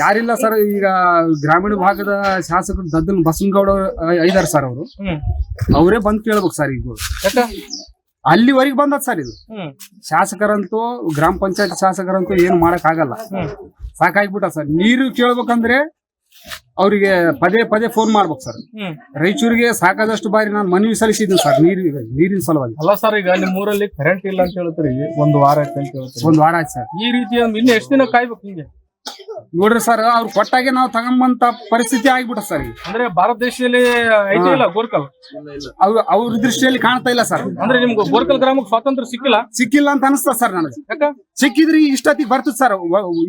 ಯಾರಿಲ್ಲ ಸರ್ ಈಗ ಗ್ರಾಮೀಣ ಭಾಗದ ಶಾಸಕರು ದದ್ದನ್ ಬಸನಗೌಡ ಐದಾರು ಸರ್ ಅವರು. ಅವರೇ ಬಂದ್ ಕೇಳ್ಬೇಕು ಸರ್ ಈಗ. ಅಲ್ಲಿವರೆಗೆ ಬಂದದ ಸರ್ ಇದು. ಶಾಸಕರಂತೂ ಗ್ರಾಮ ಪಂಚಾಯತ್ ಶಾಸಕರಂತೂ ಏನು ಮಾಡಕ್ ಆಗಲ್ಲ ಸಾಕಾಗ್ಬಿಟ್ಟ ಸರ್ ನೀರು ಕೇಳ್ಬೇಕಂದ್ರೆ ಅವರಿಗೆ ಪದೇ ಪದೇ ಫೋನ್ ಮಾಡ್ಬೇಕು ಸರ್ ರೈಚೂರಿಗೆ ರಾಯಚೂರಿಗೆ ಸಾಕಾದಷ್ಟು ಬಾರಿ ನಾನು ಮನವಿ ಸಲ್ಲಿಸಿದ್ದೀನಿ ಸರ್ ನೀರು ನೀರಿನ ಸಲುವಾಗಿ. ಅಲ್ಲ ಸರ್ ಈಗ ನಿಮ್ ಊರಲ್ಲಿ ಕರೆಂಟ್ ಇಲ್ಲ ಅಂತ ಹೇಳ್ತಾರೆ. ಒಂದು ವಾರ ಆಯ್ತು ಅಂತ ಹೇಳ್ತೀರಿ. ಒಂದ್ ವಾರ ಆಯ್ತು ಸರ್ ಈ ರೀತಿ ಇನ್ನು ಎಷ್ಟು ದಿನ ಕಾಯ್ಬೇಕು ಹಿಂಗೆ ನೋಡ್ರಿ ಸರ್ ಅವ್ರು ಕೊಟ್ಟಾಗೆ ನಾವು ತಗೊಂಬಂತ ಪರಿಸ್ಥಿತಿ ಆಗ್ಬಿಟ್ಟ ಸರ್ ಈಗ. ಅಂದ್ರೆ ಭಾರತ ದೇಶದಲ್ಲಿ ಐತಿ ಇಲ್ಲ ಗೋರ್ಕಲ್? ಅವ್ರು ಅವ್ರ ದೃಷ್ಟಿಯಲ್ಲಿ ಕಾಣ್ತಾ ಇಲ್ಲ ಸರ್. ಅಂದ್ರೆ ನಿಮ್ಗೆ ಗೋರ್ಕಲ್ ಗ್ರಾಮಕ್ಕೆ ಸ್ವಾತಂತ್ರ್ಯ ಸಿಕ್ಕಿಲ್ಲ? ಸಿಕ್ಕಿಲ್ಲ ಅಂತ ಅನಿಸ್ತ ಸರ್ ನನಗೆ. ಯಾಕ? ಸಿಕ್ಕಿದ್ರಿ ಇಷ್ಟೊತ್ತಿಗೆ ಬರ್ತದ ಸರ್.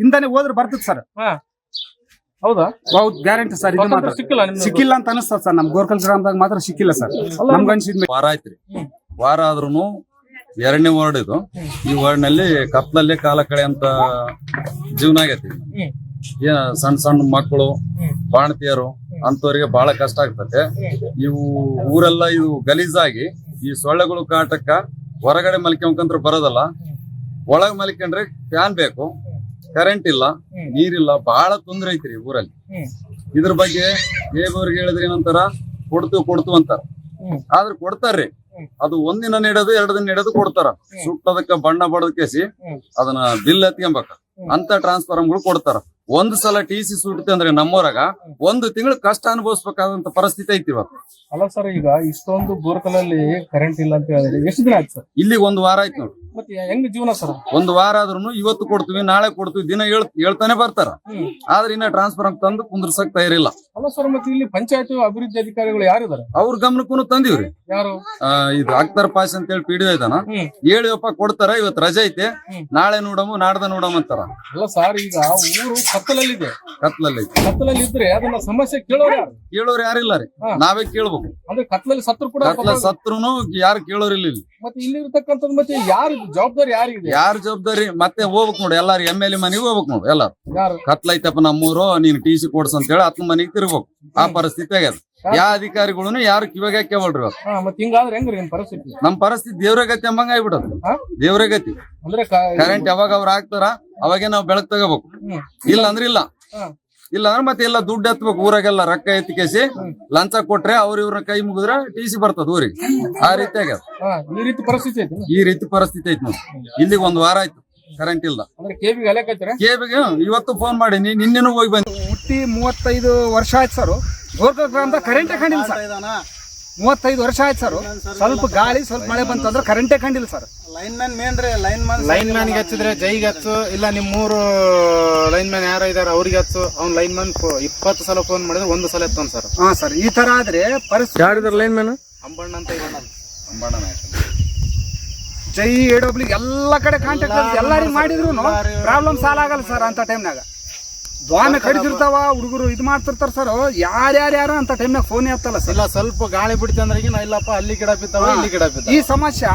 ಹಿಂದಾನೆ ಹೋದ್ರೆ ಬರ್ತದ ಸರ್. ಹಾ. ಹೌದಾ? ಹೌದು ಗ್ಯಾರಂಟಿ ಸರ್ ಇದು ಮಾತ್ರ. ಸಿಕ್ಕಿಲ್ಲ ನಿಮ್ಗೆ? ಸಿಕ್ಕಿಲ್ಲ ಅಂತ ಅನಿಸ್ತದ ಸರ್ ನಮ್ ಗೋರ್ಕಲ್ ಗ್ರಾಮದಾಗ ಮಾತ್ರ ಸಿಕ್ಕಿಲ್ಲ ಸರ್. ನಮ್ಗೆ ಅನ್ಸಿದ್ಮೇಲೆ ವಾರ ಆಯ್ತ್ರಿ. ವಾರ ಆದ್ರೂನು ಎರಡನೇ ವಾರ್ಡ್ ಇದು ಈ ವಾರ್ಡ್ನಲ್ಲಿ ಕತ್ಲಲ್ಲೇ ಕಾಲ ಕಳೆಯಂತ ಜೀವನ ಆಗೈತಿ. ಸಣ್ಣ ಸಣ್ಣ ಮಕ್ಕಳು, ಬಾಣತಿಯರು ಅಂತವರಿಗೆ ಬಹಳ ಕಷ್ಟ ಆಗ್ತದೆ ಇವು ಊರೆಲ್ಲ ಇವು ಗಲೀಜಾಗಿ ಈ ಸೊಳ್ಳೆಗಳು ಕಾಟಕ್ಕ ಹೊರಗಡೆ ಮಲ್ಕೊಂಡ್ಕಂತ್ರ ಬರೋದಲ್ಲ ಒಳಗ್ ಮಲ್ಕೊಂಡ್ರೆ ಫ್ಯಾನ್ ಬೇಕು ಕರೆಂಟ್ ಇಲ್ಲ, ನೀರಿಲ್ಲ, ಬಹಳ ತೊಂದರೆ ಐತ್ರಿ ಊರಲ್ಲಿ. ಇದ್ರ ಬಗ್ಗೆ ದೇವ್ರಿಗೆ ಹೇಳಿದ್ರೆ ಏನಂತಾರ ಕೊಡ್ತು ಕೊಡ್ತು ಅಂತಾರ. ಆದ್ರೆ ಕೊಡ್ತಾರ್ರಿ. ಅದು ಒಂದಿನ ನೀಡೋದು ಎರಡು ದಿನ ನೀಡೋದು ಕೊಡ್ತಾರ. ಸುಟ್ಟದಕ್ಕ ಬಣ್ಣ ಬಡದ್ ಕೇಸಿ ಅದನ್ನ ಬಿಲ್ ಎತ್ಕೊಂಬೇಕ. ಅಂತ ಟ್ರಾನ್ಸ್ಫಾರ್ಮ್ಗಳು ಕೊಡ್ತಾರ. ಒಂದ್ ಸಲ ಟಿ ಸಿ ಸುಡುತ್ತೆ ಅಂದ್ರೆ ನಮ್ಮೂರಾಗ ಒಂದು ತಿಂಗಳು ಕಷ್ಟ ಅನುಭವಿಸಬೇಕಾದಂತ ಪರಿಸ್ಥಿತಿ ಐತಿ ಇವತ್ತು ಅಲ್ಲ ಸರ್ ಈಗ ಇಷ್ಟೊಂದು ಬೋರ್ಕಲಲ್ಲಿ ಕರೆಂಟ್ ಇಲ್ಲ ಅಂತ ಹೇಳಿದ್ರೆ ಎಷ್ಟು ದಿನ ಆಯ್ತು ಸರ್ ಇಲ್ಲಿ ಒಂದ್ ವಾರ ಆಯ್ತು ನೋಡಿ. ಮತ್ತೆ ಹೆಂಗ್ ಜೀವನ ಸರ್ ಒಂದು ವಾರ ಆದ್ರೂ ಇವತ್ತು ಕೊಡ್ತೀವಿ ನಾಳೆ ಕೊಡ್ತೀವಿ ದಿನ ಹೇಳ್ ಹೇಳ್ತಾನೆ ಬರ್ತಾರ. ಆದ್ರೆ ಇನ್ನ ಟ್ರಾನ್ಸ್ಫರ್ ತಂದು ಕುಂದ್ರಸಕ್ ತಯಾರಿಲ್ಲ. ಅಲ್ಲ ಸರ್ ಮತ್ತೆ ಇಲ್ಲಿ ಪಂಚಾಯತ್ ಅಭಿವೃದ್ಧಿ ಅಧಿಕಾರಿಗಳು ಯಾರಿದ್ದಾರೆ ಅವ್ರ ಗಮನಕ್ಕೂ ತಂದಿವ್ರಿ. ಯಾರು? ಆ, ಇದು ಅಖ್ತರ್ ಪಾಸ್ ಅಂತ ಹೇಳಿ ಪಿಡಿಒ ಇದಾನ. ಹ್ಮ್. ಹೇಳಿವಪ್ಪ ಕೊಡ್ತಾರ ಇವತ್ತು ರಜೆ ಐತೆ. ನಾಳೆ ನೋಡಮು ನಾಡ್ದ ನೋಡಮ್ ಅಂತಾರ ಅಲ್ಲ ಸರ್ ಈಗ ಊರು ಕತ್ತಲಲ್ಲಿದೆ. ಕತ್ಲಲ್ಲಿ ಕತ್ತಲಲ್ಲಿ ಇದ್ರೆ ಅದನ್ನ ಸಮಸ್ಯೆ ಕೇಳೋರು ಯಾರು? ಕೇಳೋರು ಯಾರಿಲ್ಲ ರೀ. ಹಾ. ನಾವೇ ಕೇಳ್ಬೇಕು. ಅಂದ್ರೆ ಕತ್ತಲಲ್ಲಿ ಸತ್ರು ಕೂಡ ಕತ್ಲ ಸತ್ರುನು ಯಾರು ಕೇಳೋರಿಲ್ಲ ಇಲ್ಲಿ ಮತ್ತೆ ಇಲ್ಲಿ ಇರ್ತಕ್ಕಂಥದ್ದು ಮತ್ತೆ ಯಾರು ಜವಾಬ್ದಾರಿ ಯಾರಿಗಿದೆ? ಯಾರ ಜವಾಬ್ದಾರಿ? ಮತ್ತೆ ಹೋಗ್ಬೇಕು ನೋಡಿ ಎಲ್ಲಾರು ಎಂ ಎಲ್ ಎ ಮನೆಗೆ ಹೋಗ್ಬೇಕು ನೋಡಿ ಎಲ್ಲಾರು. ಯಾರು? ಕತ್ಲೈತಪ್ಪ ನಮ್ಮೂರು ನೀನ್ ಟಿ ಸಿ ಕೊಡ್ಸ ಅಂತ ಹೇಳಿ ಹತ್ತು ಮನೆಗೆ ತಿರ್ಬೇಕು ಆ ಪರಿಸ್ಥಿತಿ ಆಗ್ಯದ. ಯಾವ ಅಧಿಕಾರಿಗಳು ಯಾರು ಕಿವಾಗ ಇವತ್ತು ಹಾ ಮತ್ತೆ ಹಿಂಗಾದ್ರೆ ಹೆಂಗ್ರಿ ನಿಮ್ ಪರಿಸ್ಥಿತಿ? ನಮ್ ಪರಿಸ್ಥಿತಿ ದೇವ್ರ ಗತಿ ಅಂಬಂಗ ಆಗ್ಬಿಡೋದು ಹಾ? ದೇವ್ರ ಗತಿ. ಅಂದ್ರೆ ಕ- ಕರೆಂಟ್ ಯಾವಾಗ ಅವ್ರು ಹಾಕ್ತಾರ? ಅವಾಗೆ ನಾವು ಬೆಳಕ್ ತಗೋಬೇಕು. ಇಲ್ಲ. ಅಂದ್ರೆ ಇಲ್ಲ ಇಲ್ಲ ಅಂದ್ರೆ ಮತ್ತೆ ಎಲ್ಲ ದುಡ್ಡು ಎತ್ಬೇಕು ಊರಾಗೆಲ್ಲ ರೊಕ್ಕ ಎತ್ತಿಕೇಸಿ ಲಂಚ ಕೊಟ್ರೆ ಅವ್ರ ಇವ್ರ ಕೈ ಮುಗಿದ್ರೆ ಟಿ ಸಿ ಬರ್ತದ ಊರಿಗೆ. ಆ ರೀತಿ ಆಗ್ಯದ. ಈ ರೀತಿ ಪರಿಸ್ಥಿತಿ ಐತಿ ಈ ರೀತಿ ಪರಿಸ್ಥಿತಿ ಐತಿ ನೋಡಿ. ಇಲ್ಲಿಗೆ ಒಂದ್ ವಾರ ಆಯ್ತು. ಕರೆಂಟ್ ಇಲ್ಲ. ಅಂದ್ರೆ ಕೇಬಿಗೆ ಇವತ್ತು ಫೋನ್ ಮಾಡಿ. ನೀ ನಿನ್ನೆನೂ ಹೋಗಿ ಬಂದಿ. ಹುಟ್ಟಿ ಮೂವತ್ತೈದು ವರ್ಷ ಆಯ್ತು ಸರ್. ಅಂತ ಕರೆಂಟ್ ಕರೆಂಟೇ ಕಂಡಿಲ್ಲ ಸರ್. ಮೂವತ್ತೈದು ವರ್ಷ ಆಯ್ತು ಸರ್. ಸ್ವಲ್ಪ ಗಾಳಿ ಸ್ವಲ್ಪ ಮಳೆ ಬಂತಂದ್ರೆ ಕರೆಂಟೇ ಕಂಡಿಲ್ಲ ಸರ್. ಲೈನ್ ಮ್ಯಾನ್ ಮೇನ್ ರೀ ಲೈನ್ ಮ್ಯಾನ್ ಲೈನ್ ಮ್ಯಾನ್ಗೆ ಹಚ್ಚಿದ್ರೆ ಜೈಗೆ ಹಚ್ಚು ಇಲ್ಲ ನಿಮ್ಮ ಮೂರು ಲೈನ್ ಮ್ಯಾನ್ ಯಾರ ಇದಾರೆ ಅವ್ರಿಗೆ ಹಚ್ಚು. ಅವ್ನು ಲೈನ್ ಮ್ಯಾನ್ ಇಪ್ಪತ್ತು ಸಲ ಫೋನ್ ಮಾಡಿದ್ರೆ ಒಂದು ಸಲ ಎತ್ತೋನ್ ಸರ್. ಹಾ ಸರ್ ಈ ತರ ಆದ್ರೆ ಪರಿಸ್ಥಿತಿ ಯಾರಿದಾರ ಲೈನ್ ಮ್ಯಾನ್ ಅಂಬಣ್ಣ ಅಂತ ಅಂಬಣ್ಣ ಜೈ ಎಡಬ್ಲಿ ಎಲ್ಲ ಕಡೆ ಕಾಂಟ್ಯಾಕ್ಟ್ ಎಲ್ಲರಿಗೂ ಮಾಡಿದ್ರು ಪ್ರಾಬ್ಲಮ್ ಸಾಲ ಆಗಲ್ಲ ಸರ್ ಅಂತ ಟೈಮ್ನಾಗ ದ್ವಾಮೆ ಕಡಿದಿರ್ತಾವ ಹುಡುಗರು ಇದು ಮಾಡ್ತಿರ್ತಾರ ಸರ್ ಯಾರ್ಯಾರ್ಯಾರ ಅಂತ ಟೈಮ್ನಾಗ ಫೋನ್ ಎತ್ತಲ್ಲ ಸರ್ ಇಲ್ಲ ಸ್ವಲ್ಪ ಗಾಳಿ ಬಿಡ್ತಿ ಅಂದ್ರೆ ಈಗ ನಾ ಇಲ್ಲಪ್ಪ ಅಲ್ಲಿ ಗಿಡ ಬಿತ್ತವ ಇಲ್ಲಿ ಗಿಡ ಬಿತ್ತ ಈ ಸಮಸ್ಯೆ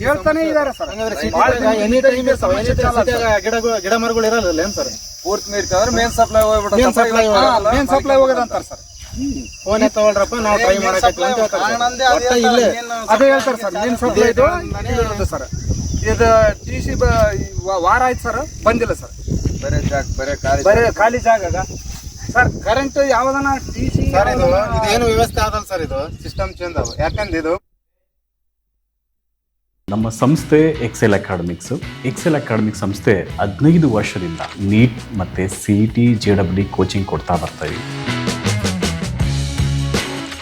ಹೇಳ್ತಾನೆ ಇದಾರೆ ಸರ್ ಎನಿ ಟೈಮ್. ಗಿಡ ಗಿಡ ಮರಗಳು ಇರಲ್ಲ ಏನ್ ಸರ್ ಪೂರ್ತಿ ನೀಡ್ತಾದ್ರೆ ಮೇನ್ ಸಪ್ಲೈ ಹೋಗ್ಬಿಟ್ಟು ಮೇನ್ ಸಪ್ಲೈ ಮೇನ್ ಸಪ್ಲೈ ಹೋಗದ ಅಂತಾರ ಸರ್ ಫೋನ್ ಎತ್ತವಲ್ರಪ್ಪ ನಾವು ಟ್ರೈ ಮಾಡಕ್ಕೆ ಅಂತ ಹೇಳ್ತಾರೆ ಒಟ್ಟ ಅದೇ ಹೇಳ್ತಾರೆ ಸರ್ ಮೇನ್ ಸಪ್ಲೈ ಇದು ಸರ್ ಇದು ಟಿ ಸಿ ವಾರ ಆಯ್ತು ಸರ್ ಬಂದಿಲ್ಲ ಸರ್ ಬರೇ ಜಾಗ ಬರೇ ಖಾಲಿ ಬರೇ ಖಾಲಿ ಜಾಗ ಸರ್ ಕರೆಂಟ್ ಯಾವ್ದನ ಟಿ ಸಿ ಸರ್ ಇದು ಇದೇನು ವ್ಯವಸ್ಥೆ ಆಗಲ್ಲ ಸರ್ ಇದು? ಸಿಸ್ಟಮ್ ಚೇಂಜ್ ಆಗ ಯಾಕಂದ್ರೆ ಇದು ನಮ್ಮ ಸಂಸ್ಥೆ ಎಕ್ಸೆಲ್ ಅಕಾಡೆಮಿಕ್ಸ್ ಎಕ್ಸೆಲ್ ಅಕಾಡೆಮಿಕ್ ಸಂಸ್ಥೆ ಹದಿನೈದು ವರ್ಷದಿಂದ ನೀಟ್ ಮತ್ತು C E T J W coaching ಕೊಡ್ತಾ ಬರ್ತಾ ಇದ್ದೀವಿ